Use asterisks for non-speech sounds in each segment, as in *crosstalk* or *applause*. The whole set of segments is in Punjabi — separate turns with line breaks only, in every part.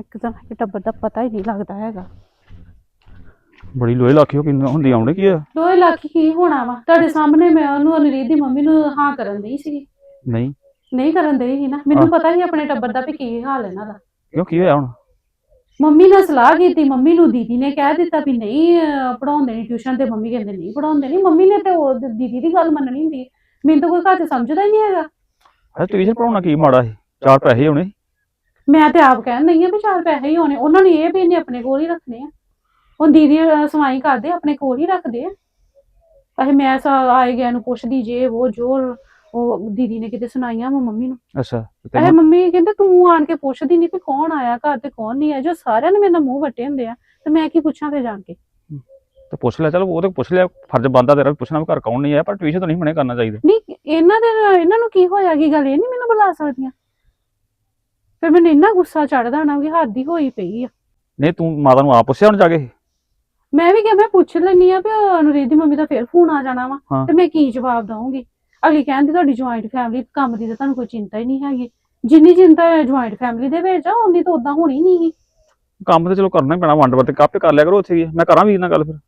ਇੱਕ ਤਾਂ ਇਹ ਟੱਬਰ ਦਾ ਪਤਾ ਹੀ ਨਹੀਂ ਲੱਗਦਾ ਹੈਗਾ।
ਬੜੀ ਲੋਹੇ ਲਾਖੀ ਕਿੰਨਾ ਹੁੰਦੀ ਆਉਣੇ ਕੀ ਆ?
2 ਲੱਖ ਕੀ ਹੋਣਾ ਵਾ? ਤੁਹਾਡੇ ਸਾਹਮਣੇ ਮੈਂ ਉਹਨੂੰ ਅਨਰੀਤ ਦੀ ਮੰਮੀ ਨੂੰ ਹਾਂ ਕਰਨ ਦਈ ਸੀ
ਨਹੀਂ।
ਨਹੀਂ ਕਰਨ ਦਈ ਸੀ ਨਾ। ਮੈਨੂੰ ਪਤਾ ਹੀ ਆਪਣੇ ਟੱਬਰ ਦਾ ਵੀ ਕੀ ਹਾਲ ਇਹਨਾਂ ਦਾ।
ਕਿਉਂ ਕੀ ਹੋਇਆ ਹੁਣ?
ਮੰਮੀ ਨਾਲ ਸਲਾਹ ਕੀਤੀ ਮੰਮੀ ਨੂੰ ਦੀਦੀ ਨੇ ਕਹਿ ਦਿੱਤਾ ਵੀ ਨਹੀਂ ਅਹ, ਪੜ੍ਹਾਉਂਦੇ ਨਹੀਂ ਟਿਊਸ਼ਨ ਤੇ ਮੰਮੀ ਕਹਿੰਦੇ ਨਹੀਂ ਪੜਾਉਂਦੇ ਨਹੀਂ। ਮੰਮੀ ਨੇ ਤੇ ਉਹ ਦ- ਦੀਦੀ ਦੀ ਗੱਲ ਮੰਨਣੀ ਹੁੰਦੀ। ਹੈ। ਮੈਨੂੰ ਤਾਂ ਕੋਈ ਘਰ ਚ ਸਮਝਦਾ ਹੀ ਨਹੀਂ ਹੈਗਾ।
ਹੈ ਟਿਊਸ਼ਨ ਪੜਾਉਣਾ ਕੀ ਮਾੜਾ ਸੀ? ਚਾਰ ਪੈਸੇ ਹੋਣੇ
ਮੈਂ ਤੇ ਆਪ ਕਹਿਣ ਨਹੀਂ ਆ ਵੀ ਚਾਰ ਪੈਸੇ ਹੀ ਹੋਣੇ ਉਹਨਾਂ ਨੇ ਇਹ ਵੀ ਇਹਨੇ ਆਪਣੇ ਕੋਲ ਹੀ ਰੱਖਣੇ ਆ। ਉਹ ਦੀਦੀ ਅਹ, ਸਵਾਈ ਕਰਦੇ ਆਪਣੇ ਕੋਲ ਹੀ ਰੱਖਦੇ ਆ। ਅਹੇ ਮੈਂ ਸਾ- ਆਏ ਗਿਆ ਨੂੰ ਪੁੱਛਦੀ ਜੇ ਉਹ ਜੋ ਉਹ ਦੀਦੀ ਨੇ ਕਿਤੇ ਸੁਣਾਈਆਂ ਵਾ ਮੰਮੀ ਨੂੰ।
ਅੱਛਾ ਤੇ ਤੈਨੂੰ-
ਮੰਮੀ ਕਹਿੰਦੇ ਤੂੰ ਆਣ ਕੇ ਪੁੱਛਦੀ ਨਹੀਂ ਵੀ ਕੌਣ ਆਇਆ ਘਰ ਤੇ ਕੌਣ ਨਹੀਂ ਆਇਆ ਜੋ ਸਾਰਿਆਂ ਨੇ ਮੇਰੇ ਨਾਲ ਮੂੰਹ ਵੱਟੇ ਹੁੰਦੇ ਆ ਤੇ ਮੈਂ ਕੀ ਪੁੱਛਾਂ ਫੇ ਜਾਣ ਕੇ?
ਤੇ ਪੁੱਛ ਲਿਆ ਚਲੋ ਉਹ ਤੇ ਪੁੱਛ ਲਿਆ ਫਰਜ਼ ਬੰਦਾ ਤੇਰਾ ਵੀ ਪੁੱਛਣਾ ਵੀ ਘਰ ਕੌਣ ਨਹੀਂ ਆਇਆ ਪਰ ਟਿਊਸ਼ਨ ਤਾਂ ਨਹੀਂ ਮਨੇ ਕਰਨਾ ਚਾਹੀਦਾ।
ਨਹੀਂ ਇਹਨਾਂ ਦੇ ਨਾਲ- ਇਹਨਾਂ ਨੂੰ ਕੀ ਹੋਇਆ ਕੀ ਗੱਲ ਇਹ ਨਹੀਂ ਮੈਨੂੰ ਬੁਲਾ ਸਕਦੀਆਂ? ਫਿਰ ਮੈਨੂੰ ਇੰਨਾ ਗੁੱਸਾ ਚੜਦਾ ਨਾ ਕਿ ਹੱਦ ਹੀ ਹੋਈ ਪਈ ਆ।
ਨਹੀਂ ਤੂੰ ਮਾਤਾ ਨੂੰ ਆਪ ਪੁੱਛਿਆ ਹੁਣ ਜਾ ਕੇ?
ਮੈਂ ਵੀ ਕਿਹਾ ਮੈਂ ਪੁੱਛ ਲੈਣੀ ਆ ਵੀ ਅਨੁਰੀਤ ਦੀ ਮੰਮੀ ਦਾ ਫੇਰ ਫੋਨ ਆ ਜਾਣਾ ਵਾ
ਹਾਂ।
ਤੇ ਮੈਂ ਕੀ ਜਵਾਬ ਦਵਾਂਗੀ ਅਗਲੀ ਕਹਿੰਦੀ ਤੁਹਾਡੀ ਜੁਆਇੰਟ ਫੈਮਿਲੀ ਕੰਮ ਦੀ ਤਾਂ ਤੁਹਾਨੂੰ ਕੋਈ ਚਿੰਤਾ ਹੀ ਨਹੀਂ ਹੈਗੀ। ਜਿੰਨੀ ਚਿੰਤਾ ਜੁਆਇੰਟ ਫੈਮਿਲੀ ਦੇ ਵਿੱਚ ਆ ਉਨੀ ਤਾਂ ਉਦਾਂ ਹੋਣੀ ਨਹੀਂ
ਕੰਮ ਤੇ ਚਲੋ ਕਰਨਾ ਹੀ ਪੈਣਾ ਵੰਡ ਵਰਤ ਕਾਪੇ ਕਰ ਲਿਆ ਕਰੋ ਉੱਥੇ ਕੀ ਹੈ। ਮੈਂ ਕਰਾਂ ਵੀਰ ਨਾਲ ਗੱਲ ਫਿਰ।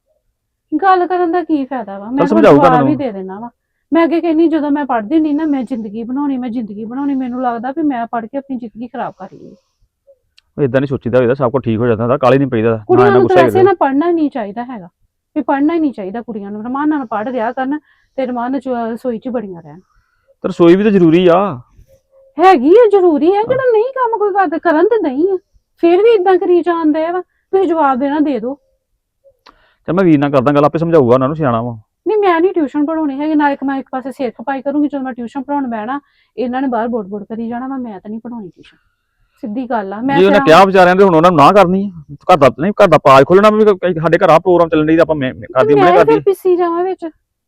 ਗੱਲ ਕਰਨ ਦਾ ਕੀ ਫਾਇਦਾ ਵਾ? ਮੈਂ ਕੋਈ
ਸਮਝਾਊਗਾ
ਜਵਾਬ ਹੀ। ਦੇ ਦੇਣਾ ਵਾ। ਮੈਂ ਅੱਗੇ ਕਹਿੰਨੀ ਜਦੋਂ ਮੈਂ ਪੜ੍ਹਦੀ ਨਹੀਂ ਨਾ ਮੈਂ ਜ਼ਿੰਦਗੀ ਬਣਾਉਣੀ ਮੈਂ ਜ਼ਿੰਦਗੀ ਬਣਾਉਣੀ ਮੈਨੂੰ ਲੱਗਦਾ ਵੀ ਮੈਂ ਪੜ੍ਹ ਕੇ ਆਪਣੀ ਜ਼ਿੰਦਗੀ ਖਰਾਬ ਕਰ ਲਈ।
ਉਹ ਇਦਾਂ ਨਹੀਂ ਸੋਚੀਦਾ ਹੋਈਦਾ ਸਭ ਕੁਝ ਠੀਕ ਹੋ ਜਾਂਦਾ ਹੁੰਦਾ ਕਾਲੀ ਨਹੀਂ ਪਈਦਾ ਨਾ
ਕੁੜੀਆਂ
ਇਹਨਾਂ
ਨੂੰ ਤਾਂ
ਹੈਗਾ
ਨਾ ਪੜ੍ਹਨਾ ਨਹੀਂ ਚਾਹੀਦਾ ਹੈਗਾ ਵੀ ਪੜ੍ਹਨਾ ਹੀ ਨਹੀਂ ਚਾਹੀਦਾ ਕੁੜੀਆਂ ਨੂੰ ਰਮਾਨ ਨਾਲ ਪੜ੍ਹ ਰਿਹਾ ਕਰਨ ਤੇ ਰਮਾਨ ਨਾਲ ਚ- ਰਸੋਈ 'ਚ ਬੜੀਆਂ ਰਹਿਣ।
ਤੇ ਰਸੋਈ ਵੀ ਤਾਂ ਜ਼ਰੂਰੀ ਆ।
ਹੈਗੀ ਹੈ ਜ਼ਰੂਰੀ ਹੈ ਜਿਹੜਾ ਨਹੀਂ ਕੰਮ ਕੋਈ ਕਰਦਾ ਕਰਨ ਤੇ ਨਹੀਂ ਆ। ਫਿਰ ਵੀ ਇਦਾਂ ਕਰੀ ਜਾਂਦੇ ਆ ਤੁਸੀਂ ਜਵਾਬ ਦੇਣਾ ਦੇ ਦਿਓ।
ਚੱਲ ਮੈਂ ਵੀਰ ਨਾਲ ਕਰਦਾ ਗੱਲ ਆਪੇ ਸਮਝਾਊਗਾ ਉਹਨਾਂ ਨੂੰ ਸਿਆਣਾ ਵਾ।
ਨਹੀਂ ਮੈਂ ਨਹੀਂ ਟਿਊਸ਼ਨ ਪੜਾਉਣੀ ਹੈਗੀ ਨਾਲ ਇੱਕ ਮੈਂ ਇੱਕ ਪਾਸੇ ਸਿਰ ਖਪਾਈ ਕਰੂੰਗੀ ਜਦੋਂ ਮੈਂ ਟਿਊਸ਼ਨ ਪੜਾਉਣ ਬਹਿਣਾ ਇਹਨਾਂ ਨੇ ਬਾਹਰ ਬੋੜ ਬੋੜ ਕਰੀ ਜਾਣਾ ਮੈਂ ਤਾਂ ਨਹੀਂ ਪੜਾਉਣੀ ਟਿਊਸ਼ਨ ਸਿੱਧੀ ਗੱਲ ਆ ਮੈਂ
ਜੇ ਉਹਨੇ ਕਿਹਾ ਵਿਚਾਰਿਆਂ ਦੇ ਹੁਣ ਉਹਨਾਂ ਨੂੰ ਨਾ ਕਰਨੀ ਆ ਘਰ ਦਾ ਨਹੀਂ ਘਰ ਦਾ ਪਾਜ ਖੋਲਣਾ ਵੀ ਸਾਡੇ ਘਰ ਆ ਪ੍ਰੋਗਰਾਮ ਚੱਲਣ ਦੀ ਆਪਾਂ ਮੈਂ ਕਰਦੀ ਮੈਂ ਕਰਦੀ
ਪਿੱਛੀ ਜਾਵਾਂ ਵਿੱਚ।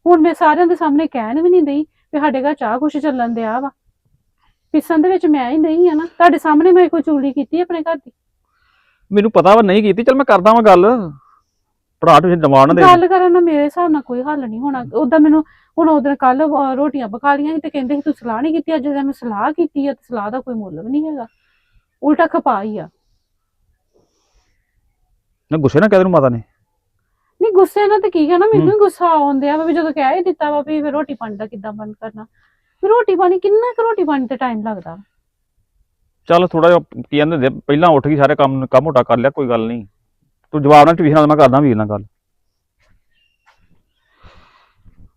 ਹੁਣ ਮੈਂ ਸਾਰਿਆਂ ਦੇ ਸਾਹਮਣੇ ਕਹਿਣ ਵੀ ਨਹੀਂ ਦਈ ਵੀ ਸਾਡੇ ਘਰ ਚਾਹ ਕੁਛ ਚੱਲਣ ਦਿਆ ਵਾ। ਪਿੱਛਣ ਦੇ ਵਿੱਚ ਮੈਂ ਹੀ ਨਹੀਂ ਆ ਨਾ ਤੁਹਾਡੇ ਸਾਹਮਣੇ ਮੈਂ ਕੋਈ ਚੁਗਲੀ ਕੀਤੀ ਆਪਣੇ ਘਰ ਦੀ?
ਮੈਨੂੰ ਪਤਾ ਵਾ ਨਹੀਂ ਕੀਤੀ ਚੱਲ ਮੈਂ ਕਰਦਾ ਵਾਂ ਗੱਲ। ਪੜਾ ਤੁਸੀਂ ਦਿਮਾਗ ਨਾ ਦੇ
ਗੱਲ ਕਰਨ ਨਾਲ ਮੇਰੇ ਹਿਸਾਬ ਨਾਲ ਕੋਈ ਹੱਲ ਨਹੀਂ ਹੋਣਾ। ਉਦਾਂ ਮੈਨੂੰ ਹੁਣ ਉਦੋਂ ਕੱਲ ਰੋਟੀਆਂ ਪਕਾ ਲੀਆਂ ਸੀ ਤੇ ਕਹਿੰਦੇ ਸੀ ਤੂੰ ਸਲਾਹ ਨਹੀਂ ਕੀਤੀ ਅੱਜ? ਜਦੋਂ ਮੈਂ ਸਲਾਹ ਕੀਤੀ ਆ ਤੇ ਸਲਾਹ ਦਾ ਕੋਈ ਮੁੱਲ ਵੀ ਨਹੀਂ ਹੈਗਾ। ਉਲਟਾ ਖਪਾ ਹੀ ਆ।
ਨਾ ਗੁੱਸੇ ਨਾ ਕਹਿ ਤੈਨੂੰ ਮਾਤਾ ਨੇ।
ਨਹੀਂ ਗੁੱਸੇ ਨਾਲ ਤੇ ਕੀ ਕਹਿਣਾ? ਮੈਨੂੰ ਹੀ। ਗੁੱਸਾ ਆਉਂਦਿਆ ਵਾ ਵੀ ਜਦੋਂ ਕਹਿ ਹੀ ਦਿੱਤਾ ਵਾ ਵੀ ਰੋਟੀ ਪਾਣੀ ਦਾ ਕਿੱਦਾਂ ਬੰਦ ਕਰਨਾ। ਵੀ ਰੋਟੀ ਪਾਣੀ ਕਿੰਨਾ ਕੁ ਰੋਟੀ ਪਾਣੀ ਤੇ ਟਾਈਮ ਲੱਗਦਾ?
ਚੱਲ ਥੋੜਾ ਜਿਹਾ ਕੀ ਕਹਿੰਦੇ ਹੁੰਦੇ ਆ, ਪਹਿਲਾਂ ਉੱਠ ਗਈ ਸਾਰੇ ਕੰਮ ਕੰਮ ਮੋਟਾ ਕਰ ਲਿਆ ਕੋਈ ਗੱਲ ਨਹੀਂ। ਤੂੰ ਜਵਾਬ ਨਾਲ ਟਿਊਸ਼ਨ ਨਾਲ ਮੈਂ ਕਰਦਾ ਵੀਰ ਨਾਲ ਗੱਲ।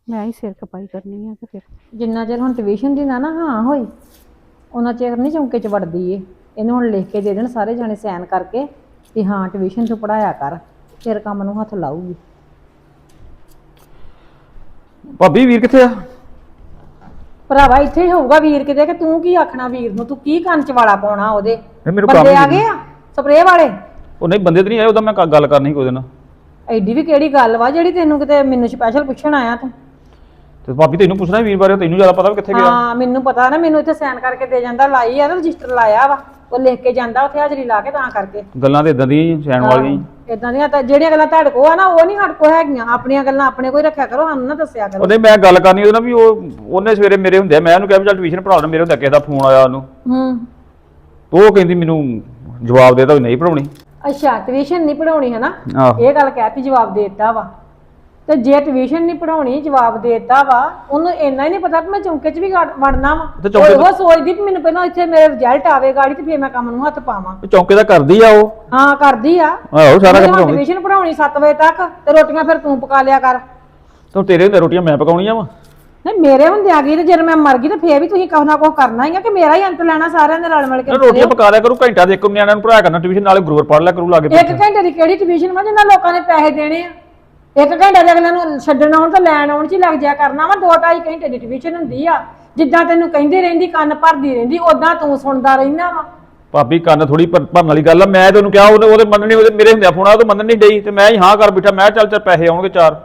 ਮੈਂ ਹੀ ਸਿਰ ਖਪਾਈ ਕਰਨੀ ਆ ਤੇ ਫਿਰ।
ਜਿੰਨਾ ਚਿਰ ਹੁਣ ਟਿਊਸ਼ਨ ਦੀ ਨਾ ਨਾ ਹਾਂ ਹੋਈ ਉਹਨਾਂ ਚਿਰ ਨਹੀਂ ਚੌਂਕੇ 'ਚ ਵੜਦੀ ਏ ਇਹਨੂੰ ਹੁਣ ਲਿਖ ਕੇ ਦੇ ਦੇਣ ਸਾਰੇ ਜਾਣੇ ਸਾਈਨ ਕਰਕੇ ਕਿ ਹਾਂ ਟਿਊਸ਼ਨ 'ਚ ਪੜਾਇਆ ਕਰ ਫਿਰ ਕੰਮ ਨੂੰ ਹੱਥ ਲਾਊਗੀ।
ਭਾਬੀ ਵੀਰ ਕਿੱਥੇ ਆ?
ਭਰਾਵਾ ਇੱਥੇ ਹੀ ਹੋਊਗਾ ਵੀਰ ਕਿਤੇ ਕਿ ਤੂੰ ਕੀ ਆਖਣਾ ਵੀਰ ਨੂੰ? ਤੂੰ ਕੀ ਕੰਨ 'ਚ ਵਾਲਾ ਪਾਉਣਾ ਉਹਦੇ?
ਇਹ ਮੈਨੂੰ ਕੰਮ
ਬੰਦੇ ਆ ਗਏ ਆ? ਸਪਰੇਅ ਵਾਲੇ?
ਉਹ ਨਹੀਂ ਬੰਦੇ ਤੇ ਨਹੀਂ ਆਏ ਉਹਦਾ ਮੈਂ ਕ- ਗੱਲ ਕਰਨੀ ਕੋਈ ਨਾਲ।
ਐਡੀ ਵੀ ਕਿਹੜੀ ਗੱਲ ਵਾ ਜਿਹੜੀ ਤੈਨੂੰ ਕਿਤੇ ਮੈਨੂੰ ਸਪੈਸ਼ਲ ਪੁੱਛਣ ਆਇਆ ਤੂੰ?
ਤੇ ਭਾਬੀ ਤੈਨੂੰ ਪੁੱਛਣਾ ਵੀਰ ਬਾਰੇ ਤੈਨੂੰ ਜ਼ਿਆਦਾ ਪਤਾ ਵੀ ਕਿੱਥੇ ਗਿਆ।
ਹਾਂ ਮੈਨੂੰ ਪਤਾ ਨਾ ਮੈਨੂੰ ਇੱਥੇ ਸਾਈਨ ਕਰਕੇ ਦੇ ਜਾਂਦਾ ਲਾਈ ਆ ਨਾ ਰਜਿਸਟਰ ਲਾਇਆ ਵਾ। ਉਹ ਲਿਖ ਕੇ ਜਾਂਦਾ ਉੱਥੇ ਹਾਜ਼ਰੀ ਲਾ ਕੇ ਤਾਂ ਕਰਕੇ।
ਗੱਲਾਂ ਤੇ ਇਦਾਂ ਦੀਆਂ ਹੀ ਸੈਣ ਵਾਲੀਆਂ ਹੀ।
ਇਦਾਂ ਦੀਆਂ ਤਾਂ ਜਿਹੜੀਆਂ ਗੱਲਾਂ ਤੁਹਾਡੇ ਕੋਲ ਆ ਨਾ ਉਹ ਨਹੀਂ ਸਾਡੇ ਹੈਗੀਆਂ। ਆਪਣੀਆਂ ਗੱਲਾਂ ਆਪਣੇ ਕੋਈ ਰੱਖਿਆ ਕਰੋ ਸਾਨੂੰ ਨਾ ਦੱਸਿਆ ਕਰੋ।
ਉਹਦੇ ਮੈਂ ਗੱਲ ਕਰਨੀ ਉਹਦੇ ਨਾਲ ਵੀ ਉਹ ਉਹਨੇ ਸਵੇਰੇ ਮੇਰੇ ਹੁੰਦੇ ਮੈਂ ਉਹਨੂੰ ਕਿਹਾ ਵੀ ਚੱਲ ਟਿਊਸ਼ਨ ਪੜ੍ਹਾ ਦੇ ਮੇਰੇ ਹੁੰਦੇ ਕਿਸੇ ਦਾ ਫੋਨ ਆਇਆ ਉਹਨੂੰ।
ਹੂੰ।
ਉਹ ਕਹਿੰਦੀ ਮੈਨੂੰ ਜਵਾਬ ਦੇਤਾ ਵੀ ਨਹੀਂ ਪੜਾਉਣੀ
ਅੱਛਾ ਟਿਊਸ਼ਨ ਨਹੀਂ ਪੜਾਉਣੀ ਹੈ ਨਾ
ਆਹੋ।
ਇਹ ਗੱਲ ਕਹਿਤੀ ਜਵਾਬ ਦੇ ਦਿੱਤਾ ਵਾ। ਤੇ ਜੇ ਟਿਊਸ਼ਨ ਨਹੀਂ ਪੜਾਉਣੀ ਜਵਾਬ ਦੇ ਦਿੱਤਾ ਵਾ ਉਹਨੂੰ ਇੰਨਾ ਹੀ ਨਹੀਂ ਪਤਾ ਕਿ ਮੈਂ ਚੌਂਕੇ 'ਚ ਵੀ ਵੜਨਾ ਵਾ।
ਤੇ ਚੌਂਕੇ
ਉਹ ਸੋਚਦੀ ਵੀ ਮੈਨੂੰ ਪਹਿਲਾਂ ਇੱਥੇ ਮੇਰੇ ਰਿਜ਼ਲਟ ਆਵੇ ਗਾੜੀ ਤੇ ਫਿਰ ਮੈਂ ਕੰਮ ਨੂੰ ਹੱਥ ਪਾਵਾਂ।
ਉਹ ਚੌਂਕੇ ਦਾ ਕਰਦੀ ਆ ਉਹ।
ਹਾਂ ਕਰਦੀ ਆ।
ਆਹੋ ਸਾਰਾ ਕੰਮ
ਟਿਊਸ਼ਨ ਪੜਾਉਣੀ 7 ਵਜੇ ਤੱਕ ਤੇ ਰੋਟੀਆਂ ਫਿਰ ਤੂੰ ਪਕਾ ਲਿਆ ਕਰ।
ਤੂੰ ਤੇਰੇ ਹੁੰਦੇ ਰੋਟੀਆਂ ਮੈਂ ਪਕਾਉਣੀਆਂ ਵਾ।
ਨਹੀਂ ਮੇਰੇ ਹੁੰਦੇ ਆ ਗਈ ਤੇ ਜੇ ਮੈਂ ਮਰ ਗਈ ਤੇ ਫੇਰ ਵੀ ਤੁਸੀਂ ਕੁਛ ਨਾ ਕੁਛ ਕਰਨਾ ਹੀ ਆ ਕਿ ਮੇਰਾ ਹੀ ਅੰਤ ਲੈਣਾ ਸਾਰਿਆਂ ਦੇ ਰਲ ਮਿਲ ਕੇ
ਰੋਟੀਆਂ ਪਕਾ ਲਿਆ ਕਰੂ ਘੰਟਾ ਦੇ ਇੱਕ ਨਿਆਣਿਆਂ ਨੂੰ ਪੜਾਇਆ ਕਰਨਾ ਟਿਊਸ਼ਨ ਨਾਲੇ ਗੁਰੂਵਰ ਪੜ ਲਿਆ ਕਰੂ ਲਾਗੇ
ਇੱਕ ਘੰਟੇ ਦੀ ਕਿਹੜੀ ਟਿਊਸ਼ਨ ਵਾ ਜਿੰਨਾ ਲੋਕਾਂ ਨੇ ਪੈਸੇ ਦੇਣੇ ਆ? ਇੱਕ ਘੰਟਾ ਦੇ ਅਗਲੇ ਨੂੰ ਛੱਡਣ ਆਉਣ ਤੇ ਲੈਣ ਆਉਣ ਚ ਹੀ ਲੱਗ ਜਾ ਕਰਨਾ ਵਾ ਦੋ ਢਾਈ ਘੰਟੇ ਦੀ ਟਿਊਸ਼ਨ ਹੁੰਦੀ ਆ। ਜਿੱਦਾਂ ਤੈਨੂੰ ਕਹਿੰਦੀ ਰਹਿੰਦੀ ਕੰਨ ਭਰਦੀ ਰਹਿੰਦੀ ਉਦਾਂ ਤੂੰ ਸੁਣਦਾ ਰਹਿੰਦਾ ਵਾ।
ਭਾਬੀ ਕੰਨ ਥੋੜੀ ਭਰਨ ਵਾਲੀ ਗੱਲ ਆ ਮੈਂ ਤੇ ਉਹਨੂੰ ਕਿਹਾ ਉਹਦੇ ਮੰਨਣੀ ਉਹਦੇ ਮੇਰੇ ਹੁੰਦਿਆ ਫੋਨ ਆ ਉਹ ਤਾਂ ਮੰਨਣ ਨਹੀਂ ਡਈ ਤੇ ਮੈਂ ਹੀ ਹਾਂ ਕਰ ਬਿਠਾ ਮੈਂ ਕਿਹਾ ਚੱਲ ਚੱਲ ਪੈਸੇ ਆਉਣਗੇ ਚਾਰ।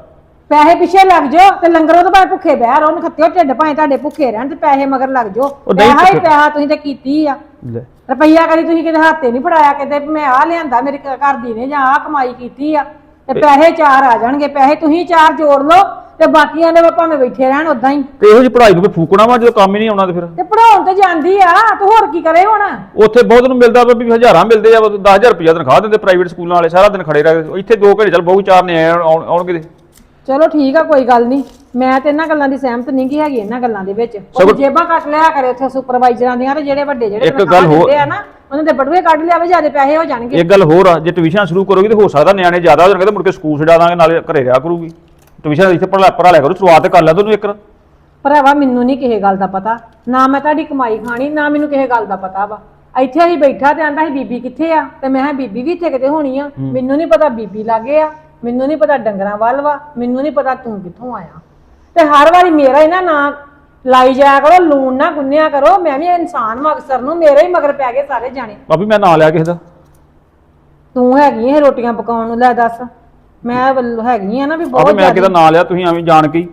ਪੈਸੇ ਪਿੱਛੇ ਲੱਗ ਜਾਓ ਤੇ ਲੰਗਰੋਂ ਤਾਂ ਭਾਵੇਂ ਭੁੱਖੇ ਬਹਿ ਰਹੋ ਖੱਤਿਓ ਢਿੱਡ ਭਾਵੇਂ ਤੁਹਾਡੇ ਭੁੱਖੇ ਰਹਿਣ ਤੇ ਪੈਸੇ ਮਗਰ ਲੱਗ ਜਾਓ।
ਉਹ ਨਹੀਂ
ਪੈਸਾ ਹੀ
ਭੁੱਖੇ।
ਪੈਸਾ ਤੁਸੀਂ ਤੇ ਕੀਤੀ ਆ।
ਲੈ।
ਰੁਪਈਆ ਕਦੀ ਤੁਸੀਂ ਕਿਤੇ ਹੱਥੇ ਨਹੀਂ ਫੜਾਇਆ ਕਿਤੇ ਵੀ ਮੈਂ ਆ ਲਿਆਂਦਾ ਮੇਰੀ ਘ- ਘਰ ਦੀ ਨੇ ਜਾਂ ਆ ਕਮਾਈ ਕੀਤੀ ਆ। ਤੇ ਪੈਸੇ ਚਾਰ ਆ ਜਾਣਗੇ ਪੈਸੇ ਤੁਸੀਂ ਚਾਰ ਜੋੜ ਲਓ ਤੇ ਬਾਕੀਆਂ ਦੇ ਭਾਵੇਂ ਬੈਠੇ ਰਹਿਣ ਉਦਾਂ ਹੀ।
ਤੇ ਇਹੋ ਜਿਹੀ ਪੜ੍ਹਾਈ ਨੂੰ ਕੋਈ ਫੂਕਣਾ ਵਾ ਜਦੋਂ ਕੰਮ ਹੀ ਨਹੀਂ ਆਉਣਾ ਤੇ ਫਿਰ?
ਤੇ ਪੜਾਉਣ ਤੇ ਜਾਂਦੀ ਆ ਤੇ ਹੋਰ ਕੀ ਕਰੇ ਹੁਣ?
ਉੱਥੇ ਬਹੁਤ ਨੂੰ ਮਿਲਦਾ ਵਾ ਵੀ ਹਜ਼ਾਰਾਂ ਮਿਲਦੇ ਆ 10000 ਰੁਪਇਆ ਤਨਖਾਹ ਦਿੰਦੇ ਪ੍ਰਾਈਵੇਟ ਸਕੂਲਾਂ ਵਾਲੇ ਸਾਰਾ ਦਿਨ ਖੜੇ ਰਹਿ ਇੱਥੇ ਦੋ ਘੰਟੇ ਚੱਲ ਬਹੁਤ ਚਾਰ ਨੇ ਆਉਣ- ਆਉਣ- ਆਉਣਗੇ ਤੇ।
ਚਲੋ ਠੀਕ ਆ ਕੋਈ ਗੱਲ ਨਹੀਂ। ਮੈਂ ਤੇ ਇਹਨਾਂ ਗੱਲਾਂ ਦੀ ਸਹਿਮਤ ਨਹੀਂ ਕੀ ਹੈਗੀ ਇਹਨਾਂ ਗੱਲਾਂ ਦੇ ਵਿੱਚ। ਉਹ
ਸਗੋਂ-
ਜੇਬਾਂ ਕੱਟ ਲਿਆ ਕਰੇ ਉੱਥੇ ਸੁਪਰਵਾਈਜ਼ਰਾਂ ਦੀਆਂ ਤੇ ਜਿਹੜੇ ਵੱਡੇ ਜਿਹੜੇ
ਇੱਕ
ਤਨਖਾਹ
ਗੱਲ ਹੋਰ-
ਦਿੰਦੇ ਆ ਨਾ ਉਹਨਾਂ ਦੇ ਬਟੂਏ ਕੱਢ ਲਿਆਵੇ ਜਿਆਦੇ ਪੈਸੇ ਹੋ ਜਾਣਗੇ।
ਇੱਕ ਗੱਲ ਹੋਰ ਆ ਜੇ ਟਿਊਸ਼ਨ ਸ਼ੁਰੂ ਕਰੋਗੇ ਤੇ ਹੋ ਸਕਦਾ ਨਿਆਣੇ ਜ਼ਿਆਦਾ ਹੋ ਜਾਣਗੇ ਤੇ ਮੁੜ ਕੇ ਸਕੂਲ ਛਡਾ ਦਾਂਗੇ ਨਾਲੇ ਘਰੇ ਰਿਹਾ ਕਰੂਗੀ। ਟਿਊਸ਼ਨ ਇੱਥੇ ਪੜ੍ਹਾ ਪੜ੍ਹਾ ਲਿਆ ਕਰੋ ਸ਼ੁਰੂਆਤ ਕਰ ਲਿਆ ਤੈਨੂੰ ਇੱਕ।
ਭਰਾਵਾ ਮੈਨੂੰ ਨਹੀਂ ਕਿਸੇ ਗੱਲ ਦਾ ਪਤਾ। ਨਾ ਮੈਂ ਤੁਹਾਡੀ ਕਮਾਈ ਖਾਣੀ ਨਾ ਮੈਨੂੰ ਕਿਸੇ ਗੱਲ ਦਾ ਪਤਾ ਵਾ। ਇੱਥੇ ਹੀ ਬੈਠਾ ਤੇ ਆਂਦਾ ਸੀ ਬੀਬੀ ਕਿੱਥੇ ਆ? ਤੇ ਮੈਂ ਕਿਹਾ ਬੀਬੀ ਵੀ ਇੱਥੇ ਕਿਤੇ ਹੋਣੀ ਆ। ਮੈਨੂੰ ਨਹੀਂ ਪਤਾ ਬੀਬੀ ਲਾਗੇ ਆ। ਮੈਨੂੰ ਨਹੀਂ ਪਤਾ ਡੰਗਰਾਂ ਵੱਲ ਵਾ ਮੈਨੂੰ ਨਹੀਂ ਪਤਾ ਤੂੰ ਕਿੱਥੋਂ ਆਇਆ। ਤੇ ਹਰ ਵਾਰੀ ਮੇਰਾ ਹੀ ਨਾ ਨਾਂ ਲਾਈ ਜਾਇਆ ਕਰੋ ਲੂਣ ਨਾ ਗੁੰਨਿਆ ਕਰੋ ਮੈਂ ਵੀ ਇਨਸਾਨ ਵਾਂ ਅਕਸਰ ਨੂੰ ਮੇਰੇ ਹੀ ਮਗਰ ਪੈ ਗਏ ਸਾਰੇ ਜਾਣੇ।
ਭਾਬੀ ਮੈਂ ਨਾਂ ਲਿਆ ਕਿਸੇ ਦਾ?
ਤੂੰ ਹੈਗੀ ਇਹ ਰੋਟੀਆਂ ਪਕਾਉਣ ਨੂੰ ਲੈ ਦੱਸ। ਮੈਂ ਵੱਲ- ਹੈਗੀ ਆ ਨਾ ਵੀ
ਭਾਬੀ
ਬਹੁਤ
ਮੈਂ ਕਿਹਦਾ ਨਾਂ ਲਿਆ ਤੁਸੀਂ ਐਵੇਂ ਜਾਣ ਕੇ ਹੀ।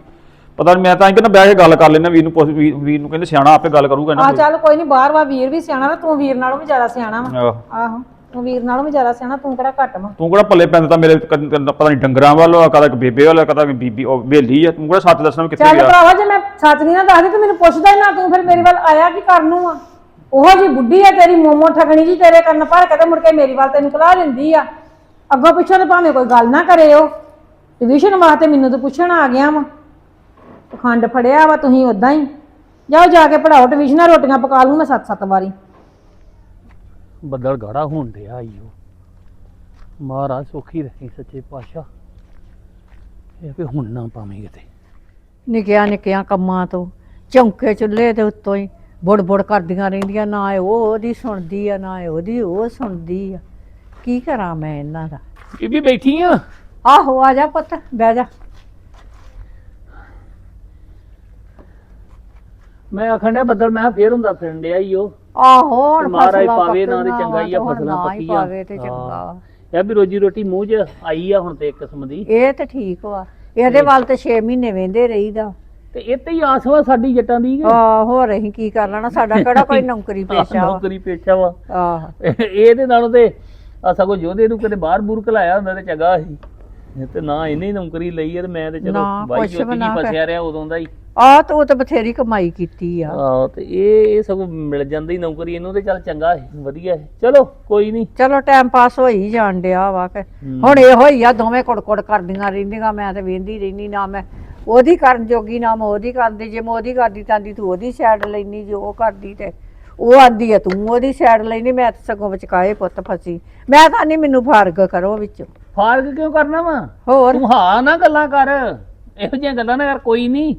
ਪਤਾ ਨਹੀਂ ਮੈਂ ਤਾਂ ਕਹਿੰਦਾ ਬਹਿ ਕੇ ਗੱਲ ਕਰ ਲੈਣਾ ਵੀਰ ਨੂੰ ਪੁੱਛ ਵੀਰ ਵੀਰ ਨੂੰ ਕਹਿੰਦੇ ਸਿਆਣਾ ਆਪੇ ਗੱਲ ਕਰੂਗਾ
ਆ
ਨਾ
ਚੱਲ ਕੋਈ ਨਹੀਂ ਬਾਹਰ ਵਾ ਵੀਰ ਵੀ ਸਿਆਣਾ ਵਾ ਤੂੰ ਵੀਰ ਨਾਲੋਂ ਵੀ ਜ਼ਿਆਦਾ ਸਿਆਣਾ ਵਾ।
ਆਹੋ।
ਆਹੋ। ਤੂੰ ਵੀਰ ਨਾਲੋਂ ਵੀ ਜ਼ਿਆਦਾ ਸਿਆਣਾ ਤੂੰ ਕਿਹੜਾ ਘੱਟ ਵਾ?
ਤੂੰ ਕਿਹੜਾ ਪੱਲੇ ਪੈਂਦਾ ਤਾਂ ਮੇਰੇ ਪਤਾ ਨਹੀਂ ਡੰਗਰਾਂ ਵੱਲ ਆ ਕਦਾ ਬੇਬੇ ਵੱਲ ਆ, ਕਦਾ ਬੀਬੀ ਉਹ ਬੇਲੀ ਆ ਤੂੰ ਕਿਹੜਾ ਸੱਚ ਦੱਸਣਾ ਵੀ ਕਿੱਥੇ
ਚੱਲ
ਗਿਆ?
ਭਰਾਵਾ ਜੇ ਮੈਂ ਸੱਚ ਨਹੀਂ ਨਾ ਦੱਸਦੀ ਤੂੰ ਮੈਨੂੰ ਪੁੱਛਦਾ ਹੀ ਨਾ ਤੂੰ ਫਿਰ ਮੇਰੇ ਵੱਲ ਆਇਆ ਕੀ ਕਰਨ ਨੂੰ ਆ? ਉਹੋ ਜੀ ਬੁੱਢੀ ਆ ਤੇਰੀ ਮੋਮੋ ਠਗਣੀ ਜੀ ਤੇਰੇ ਕੰਨ ਭਰ ਕੇ ਤੇ ਮੁੜ ਕੇ ਮੇਰੀ ਵੱਲ ਤੈਨੂੰ ਕਲਾ ਦਿੰਦੀ ਆ। ਅੱਗੋਂ ਪਿੱਛੋਂ ਤੇ ਭਾਵੇਂ ਕੋਈ ਗੱਲ ਨਾ ਕਰੇ ਉਹ ਟਿਊਸ਼ਨ ਵਾਸਤੇ ਮੈਨੂੰ ਤਾਂ ਪੁੱਛਣ ਆ ਗਿਆ ਵਾ। ਖੰਡ ਫੜਿਆ ਵਾ ਤੁਸੀਂ ਉਦਾਂ ਹੀ। ਜਾਓ ਜਾ ਕੇ ਪੜਾਓ ਟਿਊਸ਼ਨਾਂ ਰੋਟੀਆਂ ਪਕਾ ਲੂੰ ਮੈਂ ਸੱਤ ਸੱਤ ਵਾਰੀ।
ਬੱਦਲ ਗਾੜਾ ਹੋਣ ਡਿਆ ਈ ਓ। ਮਹਾਰਾਜ ਸੁਖੀ ਰੱਖੀ ਸੱਚੇ ਪਾਤਸ਼ਾਹ। ਇਹ ਵੀ ਹੁਣ ਨਾ ਪਾਵੇਂ ਕਿਤੇ।
ਨਿੱਕਿਆਂ ਨਿੱਕਿਆਂ ਕੰਮਾਂ ਤੋਂ ਚੌਂਕੇ ਚੁੱਲ੍ਹੇ ਦੇ ਉੱਤੋਂ ਹੀ ਬੁੜ ਬੁੜ ਕਰਦੀਆਂ ਰਹਿੰਦੀਆਂ ਨਾ ਇਹ ਉਹ ਉਹਦੀ ਸੁਣਦੀ ਆ ਨਾ ਇਹ ਉਹਦੀ ਉਹ ਸੁਣਦੀ ਆ। ਕੀ ਕਰਾਂ ਮੈਂ ਇਹਨਾਂ ਦਾ?
ਬੀਬੀ ਬੈਠੀ ਆ?
ਆਹੋ ਆ ਜਾ ਪੁੱਤ ਬਹਿ ਜਾ।
ਮੈਂ ਆਖਣ ਡਿਆ ਬੱਦਲ ਮੈਂ ਕਿਹਾ ਫੇਰ ਹੁੰਦਾ ਫਿਰਨ ਡਿਆ ਈ ਓ।
ਆਹੋ ਹੁਣ
ਮਹਾਰਾਜ
ਫਸਲਾਂ
ਪਾਵੇ ਨਾ ਤੇ ਚੰਗਾ ਹੀ ਆ,
ਹੁਣ
ਫਸਲਾਂ
ਨਾ ਹੀ
ਪੱਕੀਆਂ।
ਪਾਵੇ ਤੇ ਚੰਗਾ। ਵਾ।
ਇਹ ਵੀ ਰੋਜੀ ਰੋਟੀ ਮੂੰਹ 'ਚ ਆਈ ਆ ਹੁਣ ਤੇ ਇੱਕ ਕਿਸਮ ਦੀ।
ਇਹ ਤੇ ਠੀਕ ਵਾ। ਇਹਦੇ ਵੱਲ ਤੇ 6 ਮਹੀਨੇ ਵੇਂਦੇ ਰਹੀਦਾ।
ਤੇ ਇਹ ਤੇ ਹੀ ਆਸ ਵਾ ਸਾਡੀ ਜੱਟਾਂ ਦੀ ਕਿ?
ਆ ਹੋਰ ਅਸੀਂ ਕੀ ਕਰ ਲੈਣਾ? ਸਾਡਾ ਕਿਹੜਾ ਕੋਈ *laughs* ਨੌਕਰੀ ਪੇਸ਼ਾ ਵਾ?
ਨੌਕਰੀ ਪੇਸ਼ਾ ਵਾ।
ਆਹ। *laughs*
ਇਹਦੇ ਨਾਲੋਂ ਤੇ ਆ ਸਗੋਂ ਜੋਧੇ ਨੂੰ ਕਦੇ ਬਾਹਰ ਬੂਰ ਕਲਾਇਆ ਹੁੰਦਾ ਤੇ ਚੰਗਾ ਸੀ। ਇਹ ਤੇ ਨਾ ਇਹਨੇ ਹੀ ਨੌਕਰੀ ਲਈ ਤੇ ਮੈਂ ਤੇ ਚਲੋ
ਨਾ,
ਬਾਈ
ਕੁਛ
ਜੋਤੀ
ਵੀ
ਜੀ
ਨਾ ਕਰ-
ਫਸਿਆ ਰਿਹਾ ਉਦੋਂ ਦਾ ਹੀ।
ਆ ਤੂੰ ਤੇ ਬਥੇਰੀ ਕਮਾਈ ਕੀਤੀ ਆ।
ਆਹੋ ਤੇ ਇਹ ਇਹ ਸਗੋਂ ਮਿਲ ਜਾਂਦੀ ਨੌਕਰੀ ਇਹਨੂੰ ਤੇ ਚੱਲ ਚੰਗਾ ਹੈ ਵਧੀਆ ਹੈ। ਚਲੋ ਕੋਈ ਨਹੀਂ।
ਚਲੋ ਟਾਈਮ ਪਾਸ ਹੋ ਹੀ ਜਾਣ ਡਿਆ ਵਾ ਕਿ। ਹੁਣ ਇਹੋ ਹੀ ਆ ਦੋਵੇਂ ਕੁੜ-ਕੁੜ ਕਰਦੀਆਂ ਰਹਿੰਦੀਆਂ ਮੈਂ ਤੇ ਵੇਂਦੀ ਰਹਿੰਦੀ ਨਾ ਮੈਂ ਉਹਦੀ ਕਰਨ ਜੋਗੀ ਨਾ ਮੈਂ ਉਹਦੀ ਕਰਦੀ। ਜੇ ਮੈਂ ਉਹਦੀ ਕਰਦੀ ਤਾਂ ਦੀ ਤੂੰ ਉਹਦੀ ਸਾਈਡ ਲੈਣੀ ਜੇ ਉਹ ਕਰਦੀ ਤੇ ਉਹ ਆਂਦੀ ਆ ਤੂੰ ਉਹਦੀ ਸਾਈਡ ਲੈਣੀ ਮੈਂ ਤੇ ਸਗੋਂ ਵਿਚਕਾਏ ਪੁੱਤ ਫਸੀ। ਮੈਂ ਤਾਂ ਨਹੀਂ ਮੈਨੂੰ ਫ਼ਰਕ ਕਰੋ ਵਿੱਚ।
ਫਾਰਗ ਕਿਉਂ ਕਰਨਾ ਵਾ?
ਹੋਰ।
ਤੂੰ ਹਾਂ ਨਾ ਗੱਲਾਂ ਕਰ। ਇਹੋ ਜਿਹੀਆਂ ਗੱਲਾਂ ਨਾ ਕਰ ਕੋਈ ਨਹੀਂ